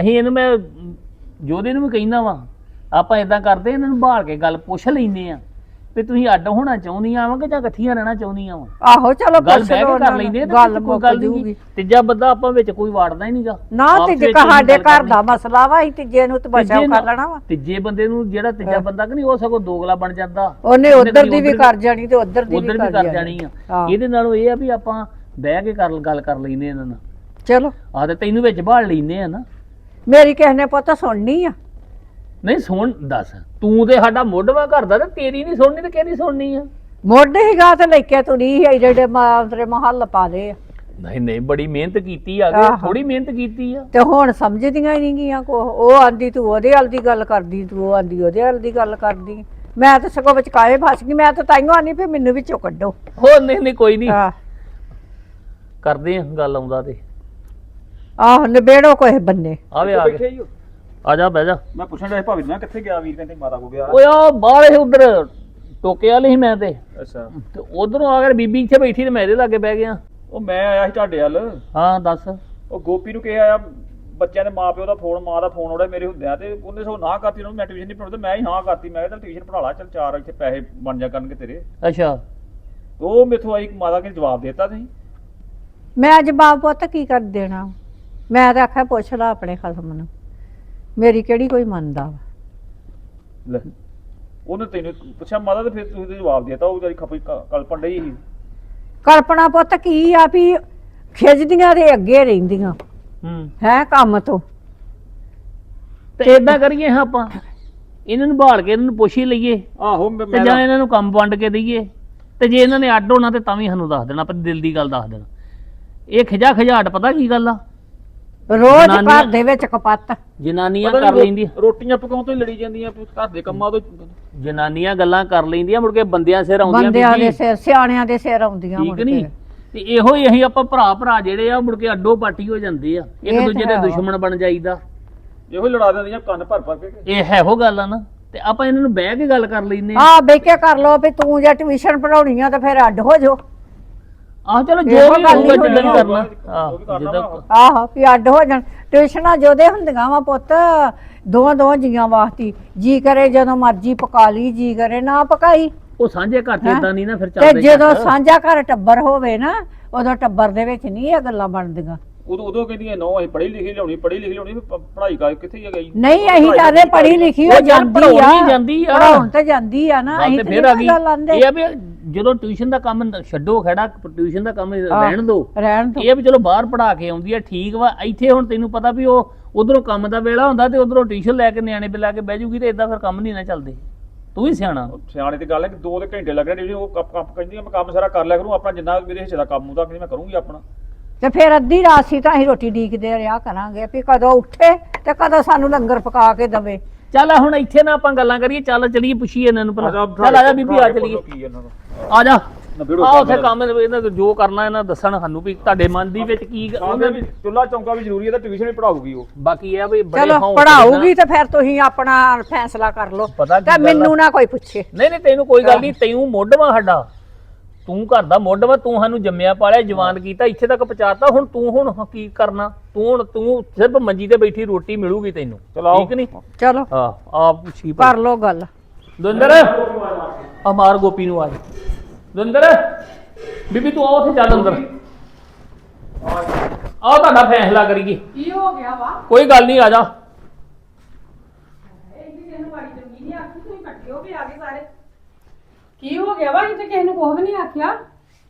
ਅਸੀਂ ਇਹਨੂੰ ਮੈਂ ਜੋਧੇ ਨੂੰ ਵੀ ਕਹਿੰਦਾ ਵਾ। ਆਪਾਂ ਇਦਾਂ ਕਰਦੇ ਇਹਨਾਂ ਨੂੰ ਭਾਲ ਕੇ ਗੱਲ ਪੁੱਛ ਲੈਨੇ ਆ। ਵੀ ਤੁਸੀਂ ਅੱਡ ਹੋਣਾ ਚਾਹੁੰਦੀਆਂ ਵਾ ਕਿ ਜਾਂ ਇਕੱਠੀਆਂ ਰਹਿਣਾ ਚਾਹੁੰਦੀਆਂ ਵਾ?
ਆਹੋ ਚਲੋ
ਗੱਲ ਬਹਿ ਕੇ ਕਰ ਲੈਂਦੇ ਆ
ਗੱਲ
ਕੋਈ
ਮੁੱਕ
ਗੱਲ
ਜੂਗੀ।
ਨਹੀਂ ਤੀਜਾ ਬੰਦਾ ਆਪਾਂ ਵਿੱਚ ਕੋਈ ਵਾੜਦਾ ਹੀ ਨਹੀਂਗਾ।
ਨਾ ਤੇ ਜੇ ਸਾਡੇ ਘਰ ਦਾ ਮਸਲਾ ਵਾ ਅਸੀਂ ਤੀਜੇ ਨੂੰ ਤੇ ਬਚਾਓ ਕਰ ਲੈਣਾ ਵਾ।
ਤੀਜੇ ਬੰਦੇ ਨੂੰ ਜਿਹੜਾ ਤੀਜਾ ਬੰਦਾ ਕਿ ਨਹੀਂ ਉਹ ਸਗੋਂ ਦੋਗਲਾ ਬਣ ਜਾਂਦਾ।
ਉਹਨੇ ਉਧਰ ਦੀ ਵੀ ਕਰ ਜਾਣੀ ਤੇ ਉਧਰ ਦੀ
ਉਧਰ ਵੀ ਕਰ ਜਾਣੀ। ਆ।
ਹਾਂ।
ਇਹਦੇ ਨਾਲੋਂ ਇਹ ਆ ਵੀ ਆਪਾਂ ਬਹਿ ਕੇ ਕਰ ਗੱਲ ਕਰ ਲੈਨੇ ਇਹਨਾਂ ਨਾਲ।
ਚਲੋ।
ਆ ਤੇ ਤੈਨੂੰ ਵਿੱਚ ਬਾੜ ਲੈਨੇ ਆ ਨਾ।
ਮੇਰੀ ਕਿਸੇ ਨੇ ਪੁੱਤ ਸੁਣਨੀ ਆ।
ਨਹੀਂ ਸੁਣ ਦੱਸ। ਤੂੰ ਤੇ ਸਾਡਾ ਮੋਢਵਾ ਘਰ ਦਾ ਤੇ ਤੇਰੀ ਨਹੀਂ ਸੁਣਨੀ ਤੇ ਕਿਹਦੀ ਸੁਣਨੀ ਆ?
ਮੋਢੇ ਹੀ ਗਾ ਤੇ ਲੈ ਕੇ ਤੁਰੀ ਸੀ ਜਿਹੜੇ ਮਾਤਰੇ ਮਹੱਲ ਪਾ ਦੇ ਆ।
ਨਹੀਂ ਨਹੀਂ ਬੜੀ ਮਿਹਨਤ ਕੀਤੀ ਆ
ਆਹੋ।
ਥੋੜੀ ਮਿਹਨਤ ਕੀਤੀ ਆ।
ਤੇ ਹੁਣ ਸਮਝਦੀਆਂ ਹੀ ਨਹੀਂ ਗੀਆਂ ਕੋ ਉਹ ਆਂਦੀ ਤੂੰ ਉਹਦੇ ਵੱਲ ਦੀ ਗੱਲ ਕਰਦੀ ਤੂੰ ਉਹ ਆਂਦੀ ਉਹਦੇ ਵੱਲ ਦੀ ਗੱਲ ਕਰਦੀ। ਮੈਂ ਤਾਂ ਸਗੋਂ ਵਿਚਕਾਏ ਫਸ ਗਈ ਮੈਂ ਤਾਂ ਤਾਈਓ ਆਨੀ ਵੀ ਮੈਨੂੰ ਵਿੱਚੋਂ ਕੱਢੋ।
ਹੋ ਨਹੀਂ ਨਹੀਂ ਕੋਈ ਨਹੀਂ
ਆਹ
ਕਰਦੇ ਆ ਗੱਲ ਆਉਂਦਾ ਤੇ।
ਆਹ ਨਿਬੇੜੋ ਕੋਈ ਬੰਨੇ।
ਆਵੇ ਆ ਗਿਆ ਆ ਜਾ ਬਹਿ ਜਾ।
ਮੈਂ ਪੁੱਛਣ ਸੀ ਭਾਬੀ ਨੂੰ ਕਿੱਥੇ ਗਿਆ ਵੀਰ ਕਹਿੰਦੇ ਮਾਤਾ ਕੋ ਗਿਆ।
ਓਏ ਆ ਬਾਹਰ ਉਧਰ ਟੋਕੇ ਵਾਲੇ ਸੀ ਮੈਂ ਤੇ।
ਅੱਛਾ।
ਤੇ ਉਧਰੋਂ ਆ ਕੇ ਬੀਬੀ ਇੱਥੇ ਬੈਠੀ ਤੇ ਮੈਂ ਇਹਦੇ ਲਾਗੇ ਬਹਿ ਗਿਆ।
ਉਹ ਮੈਂ ਆਇਆ ਸੀ ਤੁਹਾਡੇ ਵੱਲ।
ਹਾਂ ਦੱਸ।
ਉਹ ਗੋਪੀ ਨੂੰ ਕਿਹਾ ਆ ਬੱਚਿਆਂ ਦੇ ਮਾਪਿਓ ਦਾ ਫੋਨ ਮਾਂ ਦਾ ਫੋਨ ਉਹਦਾ ਮੇਰੇ ਹੁੰਦਿਆਂ ਤੇ ਉਹਨੇ ਸੋ ਨਾ ਕਰਤੀ ਉਹਨੂੰ ਮੈਂ ਟਿਊਸ਼ਨ ਨਹੀਂ ਪੜਾਉਂਦਾ ਮੈਂ ਹੀ ਹਾਂ ਕਰਤੀ। ਮੈਂ ਕਿਹਾ ਟਿਊਸ਼ਨ ਪੜ੍ਹਾ ਲਾ ਚੱਲ ਚਾਰ ਇੱਥੇ ਪੈਸੇ ਬਣ ਜਾ ਕਰਨਗੇ ਤੇਰੇ।
ਅੱਛਾ।
ਉਹ ਮੇਥੋਂ ਆਈ ਮਾਤਾ ਨੇ ਜਵਾਬ ਦੇਤਾ ਤੁਸੀਂ।
ਮੈਂ ਜਵਾਬ ਪੁੱਤ ਕੀ ਕਰ ਦੇਣਾ? ਮੈਂ ਤਾਂ ਆਖਿਆ ਪੁੱਛ ਲਾ ਆਪਣੇ ਖਸਮ ਨੂੰ। ਮੇਰੀ ਕਿਹੜੀ ਕੋਈ ਮੰਨਦਾ ਵਾ?
ਲੈ ਉਹਨੇ ਤੈਨੂੰ ਪੁੱਛਿਆ ਮਾਤਾ ਤੇ ਫਿਰ ਤੁਸੀਂ ਤੇ ਜਵਾਬ ਦੇਤਾ ਉਹ ਜਿਹੜੀ ਖਪੀ ਕਲਪਣ ਡਈ ਸੀ।
ਕਲਪਨਾ ਪੁੱਤ ਕੀ ਆ ਵੀ ਖਿੱਚਦੀਆਂ ਦੇ ਅੱਗੇ ਰਹਿੰਦੀਆਂ।
ਹੂੰ।
ਹੈ ਕੰਮ ਤੋਂ।
ਤੇ ਇਦਾਂ ਕਰੀਏ ਹਾਂ ਆਪਾਂ। ਇਹਨਾਂ ਨੂੰ ਭਾਲ ਕੇ ਇਹਨਾਂ ਨੂੰ ਪੁੱਛ ਹੀ ਲਈਏ।
ਆਹੋ ਮੈਂ
ਤੇ ਜਾਂ ਇਹਨਾਂ ਨੂੰ ਕੰਮ ਵੰਡ ਕੇ ਦਈਏ। ਤੇ ਜੇ ਇਹਨਾਂ ਨੇ ਅੱਡ ਹੋਣਾ ਤੇ ਤਾਂ ਵੀ ਸਾਨੂੰ ਦੱਸ ਦੇਣਾ ਆਪਣੇ ਦਿਲ ਦੀ ਗੱਲ ਦੱਸ ਦੇਣਾ। ਇਹ ਖਿਜਾ ਖਿਜਾਟ ਪਤਾ ਕੀ ਗੱਲ ਆ?
ਰੋਜ਼
ਜਨਾਨੀਆਂ-
ਘਰ ਦੇ ਵਿੱਚ ਕਪੱਤ।
ਜਨਾਨੀਆਂ
ਪਤਾ
ਕਰ ਲੈਂਦੀਆਂ।
ਰੋਟੀਆਂ ਪਕਾਉਣ ਤੋਂ ਹੀ ਲੜੀ ਜਾਂਦੀਆਂ ਘਰ ਦੇ ਕੰਮਾਂ ਤੋਂ
ਜਨਾਨੀਆਂ ਗੱਲਾਂ ਕਰ ਲੈਂਦੀਆਂ ਮੁੜ ਕੇ ਬੰਦਿਆਂ ਸਿਰ ਆਉਂਦੀਆਂ
ਬੰਦਿਆਂ
ਬੀਬੀ।
ਦੇ ਸਿਰ ਸਿਆਣਿਆਂ ਦੇ ਸਿਰ ਆਉਂਦੀਆਂ ਮੁੜ
ਠੀਕ ਨਹੀਂ?
ਕੇ।
ਤੇ ਇਹੋ ਹੀ ਅਸੀਂ ਆਪਾਂ ਭਰਾ ਭਰਾ ਜਿਹੜੇ ਆ ਮੁੜ ਕੇ ਅੱਡੋ ਪਾਟੀ ਹੋ ਜਾਂਦੇ ਆ।
ਇਹ
ਇੱਕ
ਤਾਂ
ਦੂਜੇ ਦੇ
ਹੈ। ਵਾ।
ਦੁਸ਼ਮਣ ਬਣ ਜਾਈਦਾ।
ਇਹੋ ਹੀ ਲੜਾ ਦਿੰਦੀਆਂ ਕੰਨ ਭਰ ਭਰ ਕੇ।
ਇਹ ਹੈ ਉਹ ਗੱਲ ਆ ਨਾ। ਤੇ ਆਪਾਂ ਇਹਨਾਂ ਨੂੰ ਬਹਿ ਕੇ ਗੱਲ ਕਰ ਲੈਂਦੇ ਆ।
ਆ ਬਹਿ ਕੇ ਕਰ ਲੋ ਵੀ ਤੂੰ ਜੇ ਟਿਊਸ਼ਨ ਪੜਾਉਣੀ ਆ ਤਾਂ ਫਿਰ ਅੱਡ ਹੋ ਜਾਓ।
ਆਹ ਚਲੋ ਜੋ
ਇਹੋ
ਵੀ
ਗੱਲ
ਹੋਊਗਾ
ਹੀ
ਜਿੱਦਾਂ
ਆ।
ਕਰਨਾ
ਕਰਨਾ
ਜਿੱਦਾਂ।
ਆਹੋ ਵੀ ਅੱਡ ਹੋ ਜਾਣ ਟਿਊਸ਼ਨਾਂ ਜੋਦੇ ਹੁੰਦੀਆਂ ਵਾ ਪੁੱਤ ਦੋਵਾਂ ਦੋਵਾਂ ਜੀਆਂ ਵਾਸਤੇ ਜੀ ਕਰੇ ਜਦੋਂ ਮਰਜ਼ੀ ਪਕਾ ਲਈ ਜੀ ਕਰੇ ਨਾ ਪਕਾਈ
ਉਹ ਸਾਂਝੇ ਘਰ
ਹੈਂ?
ਇਦਾਂ ਨਹੀਂ ਨਾ ਫਿਰ
ਤੇ
ਚੱਲਦੇ
ਜਦੋਂ
ਘਰ।
ਸਾਂਝਾ ਘਰ ਟੱਬਰ ਹੋਵੇ ਨਾ ਉਦੋਂ ਟੱਬਰ ਦੇ ਵਿੱਚ ਨਹੀਂ ਇਹ ਗੱਲਾਂ ਬਣਦੀਆਂ
ਉਦੋਂ ਉਦੋਂ ਕਹਿੰਦੀਆਂ ਨੋ ਅਸੀਂ ਪੜ੍ਹੀ ਲਿਖੀ ਲਿਆਉਣੀ ਪੜ੍ਹੀ ਲਿਖੀ ਲਿਆਉਣੀ ਵੀ ਪ- ਪੜ੍ਹਾਈ ਕਰ ਕਿੱਥੇ ਆ ਗਈ?
ਨਹੀਂ ਅਸੀਂ ਤਾਂ ਆਦੇ ਪੜ੍ਹੀ ਲਿਖੀ ਹੋ
ਉਹ
ਜਾਂਦੀ
ਪੜ੍ਹਾਉਣ
ਆ।
ਹੀ ਜਾਂਦੀ ਆ।
ਪੜਾਉਣ ਤੇ ਜਾਂਦੀ ਆ ਨਾ ਅਸੀਂ
ਤੇ
ਤੇ
ਫਿਰ ਆ ਗਈ।
ਗੱਲ ਆਂਦੇ।
ਇਹ ਆ ਵੀ ਜਦੋਂ ਟਿਊਸ਼ਨ ਦਾ ਕੰਮ ਨ- ਛੱਡੋ ਖੜਾ ਟਿਊਸ਼ਨ ਦਾ ਕੰਮ ਰਹਿਣ ਦਿਓ
ਰਹਿਣ ਤੋਂ
ਇਹ ਆ ਵੀ ਚਲੋ ਬਾਹਰ ਪੜਾ ਕੇ ਆਉਂਦੀ ਆ ਠੀਕ ਵਾ। ਇੱਥੇ ਹੁਣ ਤੈਨੂੰ ਪਤਾ ਵੀ ਉਹ ਉਧਰੋਂ ਕੰਮ ਦਾ ਵੇਲਾ ਹੁੰਦਾ ਤੇ ਉਧਰੋਂ ਟਿਊਸ਼ਨ ਲੈ ਕੇ ਨਿਆਣੇ ਬਿਲਾ ਕੇ ਬਹਿ ਜੂਗੀ ਤੇ ਇਦਾਂ ਫਿਰ ਕੰਮ ਨਹੀਂ ਨਾ ਚੱਲਦੇ। ਤੂੰ ਵੀ ਸਿਆਣਾ।
ਸਿਆਣੇ ਦੀ ਗੱਲ ਹੈ ਕਿ ਦੋ ਦੇ ਘੰਟੇ ਲੱਗਣੇ ਨੇ ਉਹ ਕੰਮ ਕੰਮ ਕਹਿੰਦੀ ਆ, ਮੈਂ ਕੰਮ ਸਾਰਾ ਕਰ ਲਿਆ ਕਰੂੰ ਆਪਣਾ ਜਿੰਨਾ ਮੇਰੇ ਹਿੱਸੇ ਦਾ ਕੰਮ ਉਹਦਾ ਕਿ ਮੈਂ ਕਰੂੰਗੀ ਆਪਣਾ।
ਤੇ ਫਿਰ ਅੱਧੀ ਰਾਤ ਸੀ ਤਾਂ ਅਸੀਂ ਰੋਟੀ ਡੀਕਦੇ ਰਿਹਾ ਕਰਾਂਗੇ ਵੀ ਕਦੋਂ ਉੱਠੇ ਤੇ ਕਦੋਂ ਸਾਨੂੰ ਲੰਗਰ ਪਕਾ ਕੇ ਦਵੇ।
ਚੱਲ ਹੁਣ ਇੱਥੇ ਨਾ ਆਪਾਂ ਗੱਲਾਂ ਕਰੀਏ ਚੱਲ ਚਲੀਏ ਪੁੱਛੀਏ ਇਹਨਾਂ ਨੂੰ ਭਲਾ। ਚੱਲ ਆ ਜਾ ਬੀਬੀ ਆ ਚਲੀਏ। ਆ ਜਾ। ਆ ਉੱਥੇ ਕੰਮ ਇਹਨਾਂ ਨੂੰ ਜੋ ਕਰਨਾ ਇਹਨਾਂ ਦੱਸਣ ਸਾਨੂੰ ਵੀ ਤੁਹਾਡੇ ਮਨ ਦੀ ਵਿੱਚ ਕੀ
ਚੁੱਲਾ ਚੌਂਕਾ ਵੀ ਜ਼ਰੂਰੀ ਹੈ ਤਾਂ ਟਿਊਸ਼ਨ ਵੀ ਪੜਾਊਗੀ ਉਹ।
ਬਾਕੀ ਇਹ ਆ ਵੀ ਬੜੇ
ਚਲੋ ਪੜਾਉਗੀ ਤੇ ਫਿਰ ਤੁਸੀਂ ਆਪਣਾ ਫੈਸਲਾ ਕਰ ਲਓ। ਤਾਂ? ਮੈਨੂੰ ਨਾ ਕੋਈ ਪੁੱਛੇ।
ਨਹੀਂ ਨਹੀਂ ਤੈਨੂੰ ਕੋਈ ਗੱਲ ਨਹੀਂ ਤੈਨੂੰ ਮੁੱਢਵਾ ਸਾਡਾ। ਤੂੰ ਘਰ ਦਾ ਮੁੱਢਵਾ ਤੂੰ ਸਾਨੂੰ ਜੰਮਿਆ ਪਾਲਿਆ ਜਵਾਨ ਕੀਤਾ ਇੱਥੇ ਤੱਕ ਪਹੁੰਚਾਤਾ ਹੁਣ ਤੂੰ ਹੁਣ ਕੀ ਕਰਨਾ? ਤੂੰ ਹੁਣ ਤੂੰ ਸਿਰਫ ਮੰਜੀ ਤੇ ਬੈਠੀ ਰੋਟੀ ਮਿਲੂਗੀ ਤੈਨੂੰ।
ਚਲਾਓ।
ਠੀਕ ਨਹੀਂ
ਚਲੋ।
ਹਾਂ ਆ ਪੁੱਛੀ
ਕਰ ਲਓ ਗੱਲ।
ਦੁੰਦਰ ਆ ਮਾਰ ਗੋਪੀ ਨੂੰ ਆ ਜਾ। ਦੁੰਦਰ ਬੀਬੀ ਤੂੰ ਆ ਉੱਥੇ ਚੱਲ ਅੰਦਰ। ਆ ਤੁਹਾਡਾ ਫੈਸਲਾ ਕਰੀਏ।
ਕੀ ਹੋ ਗਿਆ ਵਾ?
ਕੋਈ ਗੱਲ ਨਹੀਂ ਆ ਜਾ
ਇਹ ਕਿਸੇ ਨੂੰ ਮਾੜੀ ਚੰਗੀ ਨਹੀਂ ਆਖੀ ਤੁਸੀਂ ਇਕੱਠੇ ਹੋ ਕੇ ਆ ਗਏ ਸਾਰੇ ਕੀ ਹੋ ਗਿਆ ਵਾ? ਤੇ ਕਿਸੇ ਨੂੰ ਕੁਝ ਵੀ ਨਹੀਂ ਆਖਿਆ।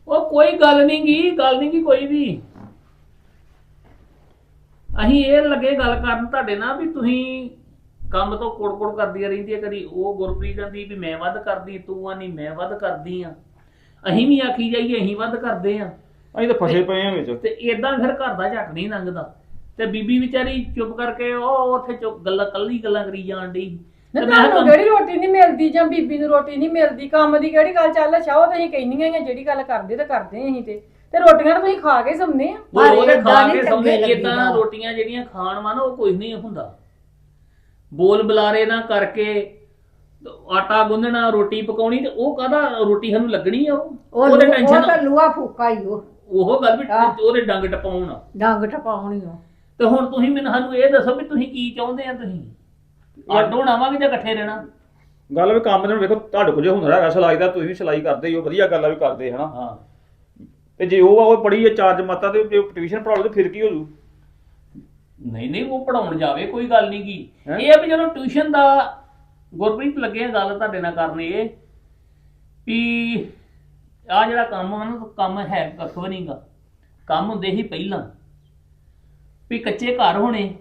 ਉਹ ਕੋਈ ਗੱਲ ਨਹੀਂ ਗੀ ਗੱਲ ਨਹੀਂ ਗੀ ਕੋਈ ਵੀ। ਅਸੀਂ ਇਹ ਲੱਗੇ ਗੱਲ ਕਰਨ ਤੁਹਾਡੇ ਨਾਲ ਵੀ ਤੁਸੀਂ ਕੰਮ ਤੋਂ ਕੁੜ-ਕੁੜ ਕਰਦੀਆਂ ਰਹਿੰਦੀਆਂ ਕਦੀ। ਉਹ ਗੁਰਪ੍ਰੀਤ ਕਹਿੰਦੀ ਵੀ ਮੈਂ ਵੱਧ ਕਰਦੀ ਤੂੰ ਆਨੀ ਮੈਂ ਵੱਧ ਕਰਦੀ ਆ। ਅਸੀਂ ਵੀ ਆਖੀ ਜਾਈਏ ਅਸੀਂ ਵੱਧ ਕਰਦੇ ਆ।
ਅਸੀਂ ਤਾਂ ਫਸੇ ਪਏ ਆ ਵਿੱਚ।
ਤੇ ਇਦਾਂ ਫਿਰ ਘਰ ਦਾ ਝੱਟ ਨਹੀਂ ਲੰਘਦਾ। ਤੇ ਬੀਬੀ ਵਿਚਾਰੀ ਚੁੱਪ ਕਰਕੇ ਉਹ ਉੱਥੇ ਚੁੱਪ ਗੱਲਾਂ ਕੱਲੀ ਗੱਲਾਂ ਕਰੀ ਜਾਣ ਡਈ।
ਨਾ
ਤੇ ਮੈਂ
ਤੁਹਾਨੂੰ ਕਿਹੜੀ ਰੋਟੀ ਨਹੀਂ ਮਿਲਦੀ ਜਾਂ ਬੀਬੀ ਨੂੰ ਰੋਟੀ ਨਹੀਂ ਮਿਲਦੀ ਕੰਮ ਦੀ ਕਿਹੜੀ ਗੱਲ ਚੱਲ ਅੱਛਾ ਉਹ ਤਾਂ ਅਸੀਂ ਕਹਿੰਦੀਆਂ ਆ ਜਿਹੜੀ ਗੱਲ ਕਰਦੇ ਤਾਂ ਕਰਦੇ ਅਸੀਂ ਤੇ। ਤੇ ਰੋਟੀਆਂ ਤਾਂ ਤੁਸੀਂ ਖਾ ਕੇ ਸੌਂਦੇ ਆ।
ਉਹ ਖਾ ਕੇ ਸੌਂਦੇ
ਲੱਗੀਦਾ।
ਇਦਾਂ ਰੋਟੀਆਂ ਜਿਹੜੀਆਂ ਖਾਣ ਵਾ ਨਾ ਉਹ ਕੁਝ ਨਹੀਂ ਹੁੰਦਾ। ਬੋਲ ਬੁਲਾਰੇ ਨਾ ਕਰਕੇ ਆਟਾ ਗੁੰਨਣਾ ਰੋਟੀ ਪਕਾਉਣੀ ਤੇ ਉਹ ਕਾਹਦਾ ਰੋਟੀ ਸਾਨੂੰ ਲੱਗਣੀ ਆ ਉਹ?
ਉਹ
ਉਹਦੇ
ਉਹ
ਟੈਨਸ਼ਨ
ਤਾਂ ਲੂਆ ਫੂਕਾ ਹੀ ਉਹ।
ਉਹ ਗੱਲ ਵੀ। ਉਹਦੇ ਡੰਗ ਟਪਾਉਣ।
ਡੰਗ ਟਪਾਉਣੀ ਉਹ।
ਤੇ ਹੁਣ ਤੁਸੀਂ ਮੈਨੂੰ ਸਾਨੂੰ ਇਹ ਦੱਸੋ ਵੀ ਤੁਸੀਂ ਕੀ ਚਾਹੁੰਦੇ ਆ ਤੁਸੀਂ? ਅੱਡ ਹੋਣਾ ਵਾ ਕਿ ਜਾਂ ਇਕੱਠੇ ਰਹਿਣਾ।
ਗੱਲ ਵੀ ਕੰਮ ਦੇ ਨੂੰ ਵੇਖੋ ਤੁਹਾਡੇ ਕੋਲ ਜੇ ਹੁੰਦਾ ਹੈਗਾ ਸਿਲਾਈ ਦਾ ਤੁਸੀਂ ਵੀ ਸਿਲਾਈ ਕਰਦੇ ਹੀ ਹੋ ਵਧੀਆ ਗੱਲ ਆ ਵੀ ਕਰਦੇ ਹਨਾ?
ਹਾਂ।
ਤੇ ਜੇ ਉਹ ਆ ਉਹ ਪੜ੍ਹੀ ਹੈ ਚਾਰਜ ਮਾਤਾ ਤੇ ਜੇ ਟਿਊਸ਼ਨ ਲਓ ਤੇ ਫਿਰ ਕੀ ਹੋ ਜੂ?
ਨਹੀਂ ਨਹੀਂ ਉਹ ਪੜਾਉਣ ਜਾਵੇ ਕੋਈ ਗੱਲ ਨਹੀਂ ਕੀ।
ਹੈਂ?
ਇਹ ਆ ਵੀ ਜਦੋਂ ਟਿਊਸ਼ਨ ਦਾ ਗੁਰਪ੍ਰੀਤ ਲੱਗੇ ਗੱਲ ਤੁਹਾਡੇ ਨਾਲ ਕਰਨ ਇਹ ਵੀ ਆ ਜਿਹੜਾ ਕੰਮ ਆ ਨਾ ਕੰਮ ਹੈ ਕੱਖ ਵੀ ਨਹੀਂਗਾ ਕੰਮ ਹੁੰਦੇ ਸੀ ਪਹਿਲਾਂ। ਵੀ ਕੱਚੇ ਘਰ ਹੋਣੇ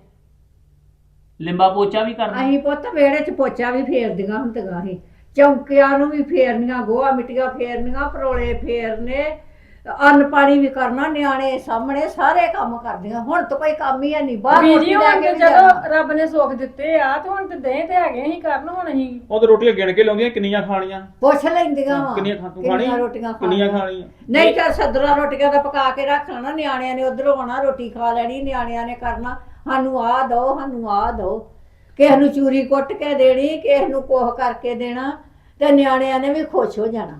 ਲਿੰਬਾ ਪੋਚਾ ਵੀ ਕਰਨਾ।
ਅਸੀਂ ਪੁੱਤ ਵਿਹੜੇ 'ਚ ਪੋਚਾ ਵੀ ਫੇਰਦੀਆਂ ਹੁੰਦੀਆਂ ਸੀ। ਚੌਂਕਿਆਂ ਨੂੰ ਵੀ ਫੇਰਨੀਆਂ ਗੋਹਾ ਮਿੱਟੀਆਂ ਫੇਰਨੀਆਂ ਪਰੋਲੇ ਫੇਰਨੇ ਅੰਨ ਪਾਣੀ ਵੀ ਕਰਨਾ ਨਿਆਣੇ ਸਾਹਮਣੇ ਸਾਰੇ ਕੰਮ ਕਰਦੀਆਂ। ਹੁਣ ਤਾਂ ਕੋਈ ਕੰਮ ਹੀ ਹੈ ਨਹੀਂ ਬਾਹਰ ਰੋਟੀ ਲੈ
ਹੁਣ
ਕੇ
ਤੇ
ਵੀ ਜਾਣਾ।
ਜਦੋਂ ਰੱਬ ਨੇ ਸੁੱਖ ਦਿੱਤੇ ਆ ਤੇ ਹੁਣ ਤੇ ਦੇ ਤੇ ਹੈਗੇ ਅਸੀਂ ਕਰਨ ਹੁਣ ਅਸੀਂ
ਉਹ ਤੇ ਰੋਟੀਆਂ ਗਿਣ ਕੇ ਲਾਉਂਦੀਆਂ ਕਿੰਨੀਆਂ ਖਾਣੀਆਂ?
ਪੁੱਛ ਲੈਂਦੀਆਂ ਵਾ
ਕਿੰਨੀਆਂ ਖਾ ਤੂੰ ਖਾਣੀ?
ਰੋਟੀਆਂ
ਕਿੰਨੀਆਂ
ਖਾਣੀਆਂ।
ਖਾਣੀਆਂ
ਨਹੀਂ ਤਾਂ ਸਦਰਾ ਰੋਟੀਆਂ ਦਾ ਪਕਾ ਕੇ ਰੱਖ ਲੈਣਾ ਨਿਆਣਿਆਂ ਨੇ ਉਧਰੋਂ ਆਉਣਾ ਰੋਟੀ ਖਾ ਲੈਣੀ ਨਿਆਣਿਆਂ ਨੇ ਕਰਨਾ। ਸਾਨੂੰ ਆਹ ਦੋ ਸਾਨੂੰ ਆਹ ਦੋ। ਕਿਸੇ ਨੂੰ ਚੂਰੀ ਕੁੱਟ ਕੇ ਦੇਣੀ ਕਿਸੇ ਨੂੰ ਕੋਹ ਕਰਕੇ ਦੇਣਾ ਤੇ ਨਿਆਣਿਆਂ ਨੇ ਵੀ ਖੁਸ਼ ਹੋ ਜਾਣਾ।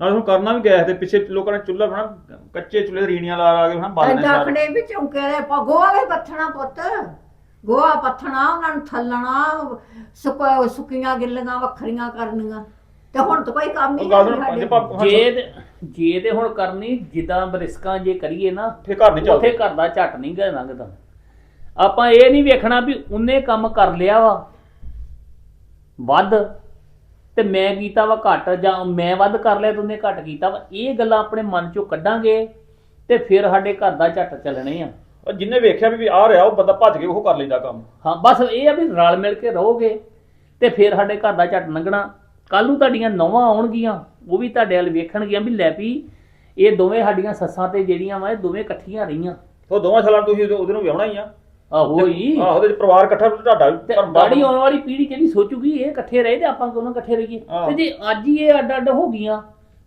ਨਾਲ ਹੁਣ ਕਰਨਾ ਵੀ ਗੈਸ ਦੇ ਪਿੱਛੇ ਲੋਕਾਂ ਨੇ ਚੁੱਲ੍ਹਾ ਬਣਾ ਕੱਚੇ ਚੁੱਲ੍ਹੇ ਤੇ ਰੀਣੀਆਂ ਲਾ ਲਾ ਕੇ ਹਨਾ ਬਾਲਣੇ
ਐਦਾਂ
ਸਾਰੇ
ਆਪਣੇ ਵੀ ਚੌਂਕੇ ਦੇ ਪ- ਗੋਹਾ ਵੀ ਪੱਥਣਾ ਪੁੱਤ। ਗੋਹਾ ਪੱਥਣਾ ਉਹਨਾਂ ਨੂੰ ਥੱਲਣਾ ਸੁੱਕ- ਸੁੱਕੀਆਂ ਗਿੱਲੀਆਂ ਵੱਖਰੀਆਂ ਕਰਨੀਆਂ। ਤੇ ਹੁਣ ਤਾਂ ਕੋਈ ਕੰਮ ਹੀ
ਉਹ ਗੱਲ
ਨਹੀਂ ਸਾਡੇ
ਜੇ ਤੇ ਜੇ ਤੇ ਹੁਣ ਕਰਨੀ ਜਿੱਦਾਂ ਬਰਿਸਕਾਂ ਜੇ ਕਰੀਏ ਨਾ ਉੱਥੇ
ਚੱਲਦੇ।
ਘਰ ਦਾ ਝੱਟ ਨਹੀਂ ਗਾ ਲੰਘਦਾ। ਆਪਾਂ ਇਹ ਨਹੀਂ ਵੇਖਣਾ ਵੀ ਉਹਨੇ ਕੰਮ ਕਰ ਲਿਆ ਵਾ। ਵੱਧ। ਤੇ ਮੈਂ ਕੀਤਾ ਵਾ ਘੱਟ ਜਾਂ ਮੈਂ ਵੱਧ ਕਰ ਲਿਆ ਤੇ ਉਹਨੇ ਘੱਟ ਕੀਤਾ ਵਾ। ਇਹ ਗੱਲਾਂ ਆਪਣੇ ਮਨ ਚੋਂ ਕੱਢਾਂਗੇ ਤੇ ਫਿਰ ਸਾਡੇ ਘਰ ਦਾ ਝੱਟ ਚੱਲਣੇ ਆ।
ਉਹ ਜਿੰਨੇ ਵੇਖਿਆ ਵੀ ਆ ਰਿਹਾ ਉਹ ਬੰਦਾ ਭੱਜ ਕੇ ਉਹ ਕਰ ਲੈਂਦਾ ਕੰਮ।
ਹਾਂ ਬਸ ਇਹ ਆ ਵੀ ਰਲ ਮਿਲ ਕੇ ਰਹੋਗੇ ਤੇ ਫਿਰ ਸਾਡੇ ਘਰ ਦਾ ਝੱਟ ਲੰਘਣਾ। ਕੱਲ ਨੂੰ ਤੁਹਾਡੀਆਂ ਨੌਵਾਂ ਆਉਣਗੀਆਂ ਉਹ ਵੀ ਤੁਹਾਡੇ ਵੱਲ ਵੇਖਣਗੀਆਂ ਵੀ ਲੈ ਵੀ ਇਹ ਦੋਵੇਂ ਸਾਡੀਆਂ ਸੱਸਾਂ ਤੇ ਜਿਹੜੀਆਂ ਵਾ ਇਹ ਦੋਵੇਂ ਇਕੱਠੀਆਂ ਰਹੀਆਂ।
ਉਹ ਦੋਵਾਂ ਸਾਲਾਂ ਤੁਸੀਂ ਉਹਦੇ ਨੂੰ ਵਿਆਹਣਾ ਹੀ ਆ।
ਆਹੋ ਹੀ
ਆਹੋ ਉਹਦੇ ਚ ਪਰਿਵਾਰ ਇਕੱਠਾ ਤੁਹਾਡਾ ਵੀ
ਤੇ
ਪਰ
ਗਾੜੀ ਆਉਣ ਵਾਲੀ ਪੀੜ੍ਹੀ ਜਿਹੜੀ ਸੋਚੂਗੀ ਇਹ ਇਕੱਠੇ ਰਹੇ ਤੇ ਆਪਾਂ ਕਿਉਂ ਨਾ ਇਕੱਠੇ ਰਹੀਏ।
ਹਾਂ।
ਤੇ ਜੇ ਅੱਜ ਹੀ ਇਹ ਅੱਡ ਅੱਡ ਹੋ ਗਈਆਂ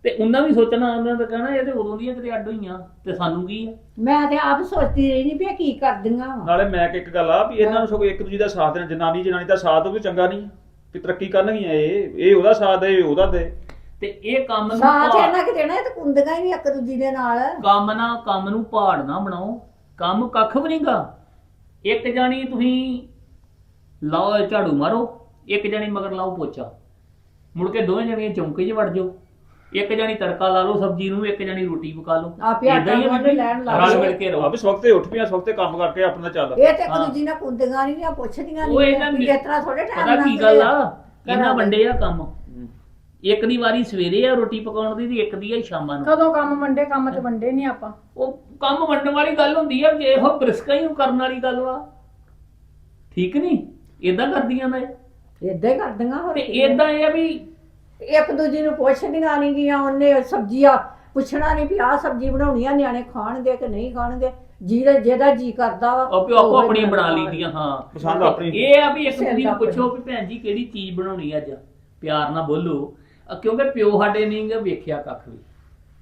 ਤੇ ਉਹਨਾਂ ਵੀ ਸੋਚਣਾ ਉਹਨਾਂ ਦਾ ਕਹਿਣਾ ਇਹ ਤੇ ਉਦੋਂ ਦੀਆਂ ਕਿਤੇ ਅੱਡ ਹੋਈਆਂ ਤੇ ਸਾਨੂੰ ਕੀ ਆ?
ਮੈਂ ਤੇ ਆਪ ਸੋਚਦੀ ਰਹੀ ਨਹੀਂ ਵੀ ਇਹ ਕੀ ਕਰਦੀਆਂ ਵਾ।
ਨਾਲੇ ਮੈਂ ਕਿ ਇੱਕ ਗੱਲ ਆ ਵੀ ਇਹਨਾਂ ਨੂੰ ਸਗੋਂ ਇੱਕ ਦੂਜੇ ਦਾ ਸਾਥ ਦੇਣਾ ਜਨਾਨੀ ਜਨਾਨੀ ਦਾ ਸਾਥ ਉਹ ਵੀ ਚੰਗਾ ਨਹੀਂ ਵੀ ਤਰੱਕੀ ਕਰਨਗੀਆਂ ਇਹ ਇਹ ਉਹਦਾ ਸਾਥ ਦੇ ਇਹ ਉਹਦਾ ਦੇ।
ਤੇ ਇਹ ਕੰਮ ਨੂੰ
ਸਾਥ ਇਹਨਾਂ ਕਿ ਦੇਣਾ ਇਹ ਤਾਂ ਕੁੰਦਗਾ ਹੀ ਨਹੀਂ ਇੱਕ ਦੂਜੀ ਦੇ ਨਾਲ।
ਕੰਮ ਨਾ ਕੰਮ ਨੂੰ ਪਹਾੜ ਨਾ ਬਣਾਓ। ਕੰਮ ਕੱਖ ਵੀ ਨਹੀਂਗਾ ਇੱਕ ਜਾਣੀ ਤੁਸੀਂ ਲਾਓ ਝਾੜੂ ਮਾਰੋ ਇੱਕ ਜਾਣੀ ਮਗਰ ਲਾਓ ਪੋਚਾ। ਮੁੜ ਕੇ ਦੋਵੇਂ ਜਣੀਆਂ ਚੌਂਕੇ 'ਚ ਵੜ ਜਾਓ। ਇੱਕ ਜਾਣੀ ਤੜਕਾ ਲਾ ਲਓ ਸਬਜ਼ੀ ਨੂੰ ਇੱਕ ਜਾਣੀ ਰੋਟੀ ਪਕਾ ਲਓ।
ਆਪੇ ਆਟਾ ਗੁੰਨ ਲੈਣ ਲੱਗ
ਰਲ। ਮਿਲ ਕੇ
ਆ
ਰਹੋ।
ਵੀ ਸਵਖਤੇ ਉੱਠ ਪਿਆ ਸਵਖਤੇ ਕੰਮ ਕਰਕੇ ਆਪਣਾ ਚੱਲ।
ਇਹ ਤੇ ਇੱਕ
ਹਾਂ।
ਦੂਜੀ ਨਾਲ ਕੁੰਦਗਾ ਨਹੀਂ ਆ ਪੁੱਛਦੀਆਂ
ਉਹ ਇਹਨਾਂ
ਨਹੀਂ ਇਸ ਤਰ੍ਹਾਂ ਥੋੜੇ ਟਾਈਮ
ਪਤਾ ਕੀ ਗੱਲ ਆ। ਇਹਨਾਂ ਵੰਡੇ ਆ ਕੰਮ। ਇੱਕ ਦੀ ਵਾਰੀ ਸਵੇਰੇ ਆ ਰੋਟੀ ਪਕਾਉਣ ਦੀ ਤੇ ਇੱਕ ਦੀ ਆ ਸ਼ਾਮਾਂ ਨੂੰ।
ਕਦੋਂ ਕੰਮ ਵੰਡੇ ਕੰਮ ਤੇ ਵੰਡੇ ਨਹੀਂ ਆਪਾਂ।
ਉਹ ਕੰਮ ਵੰਡਣ ਵਾਲੀ ਗੱਲ ਹੁੰਦੀ ਆ ਜੇ ਇਹੋ ਬ੍ਰਿਸਕਾ ਹੀ ਕਰਨ ਵਾਲੀ ਗੱਲ ਵਾ। ਠੀਕ ਨਹੀਂ? ਇਦਾਂ ਕਰਦੀਆਂ ਨੇ।
ਇਦਾਂ ਹੀ ਕਰਦੀਆਂ ਹੋਰ
ਤੇ
ਕੀ ਆ।
ਇਦਾਂ ਇਹ ਆ ਵੀ
ਇੱਕ ਦੂਜੀ ਨੂੰ ਪੁੱਛਦੀਆਂ ਨਹੀਂ ਗੀਆਂ ਉਹਨੇ ਸਬਜ਼ੀਆਂ ਪੁੱਛਣਾ ਨਹੀਂ ਵੀ ਆਹ ਸਬਜ਼ੀ ਬਣਾਉਣੀ ਆ ਨਿਆਣੇ ਖਾਣਗੇ ਕਿ ਨਹੀਂ ਖਾਣਗੇ। ਜਿਹਦਾ ਜਿਹਦਾ ਜੀ ਕਰਦਾ ਵਾ
ਆਪੋ ਆਪੋ
ਉਹ
ਆਪਣੀ ਬਣਾ ਲਈਦੀਆਂ ਹਾਂ।
ਪਸੰਦ ਆਪਣੀ।
ਇਹ ਆ ਵੀ ਇੱਕ
ਸਿਰ
ਦੂਜੀ ਨੂੰ
ਦਾ।
ਪੁੱਛੋ ਵੀ ਭੈਣ ਜੀ ਕਿਹੜੀ ਚੀਜ਼ ਬਣਾਉਣੀ ਅੱਜ? ਪਿਆਰ ਨਾਲ ਬੋਲੋ। ਕਿਉਂਕਿ ਪਿਓ ਸਾਡੇ ਨਹੀਂ ਵੇਖਿਆ ਕੱਖ ਵੀ।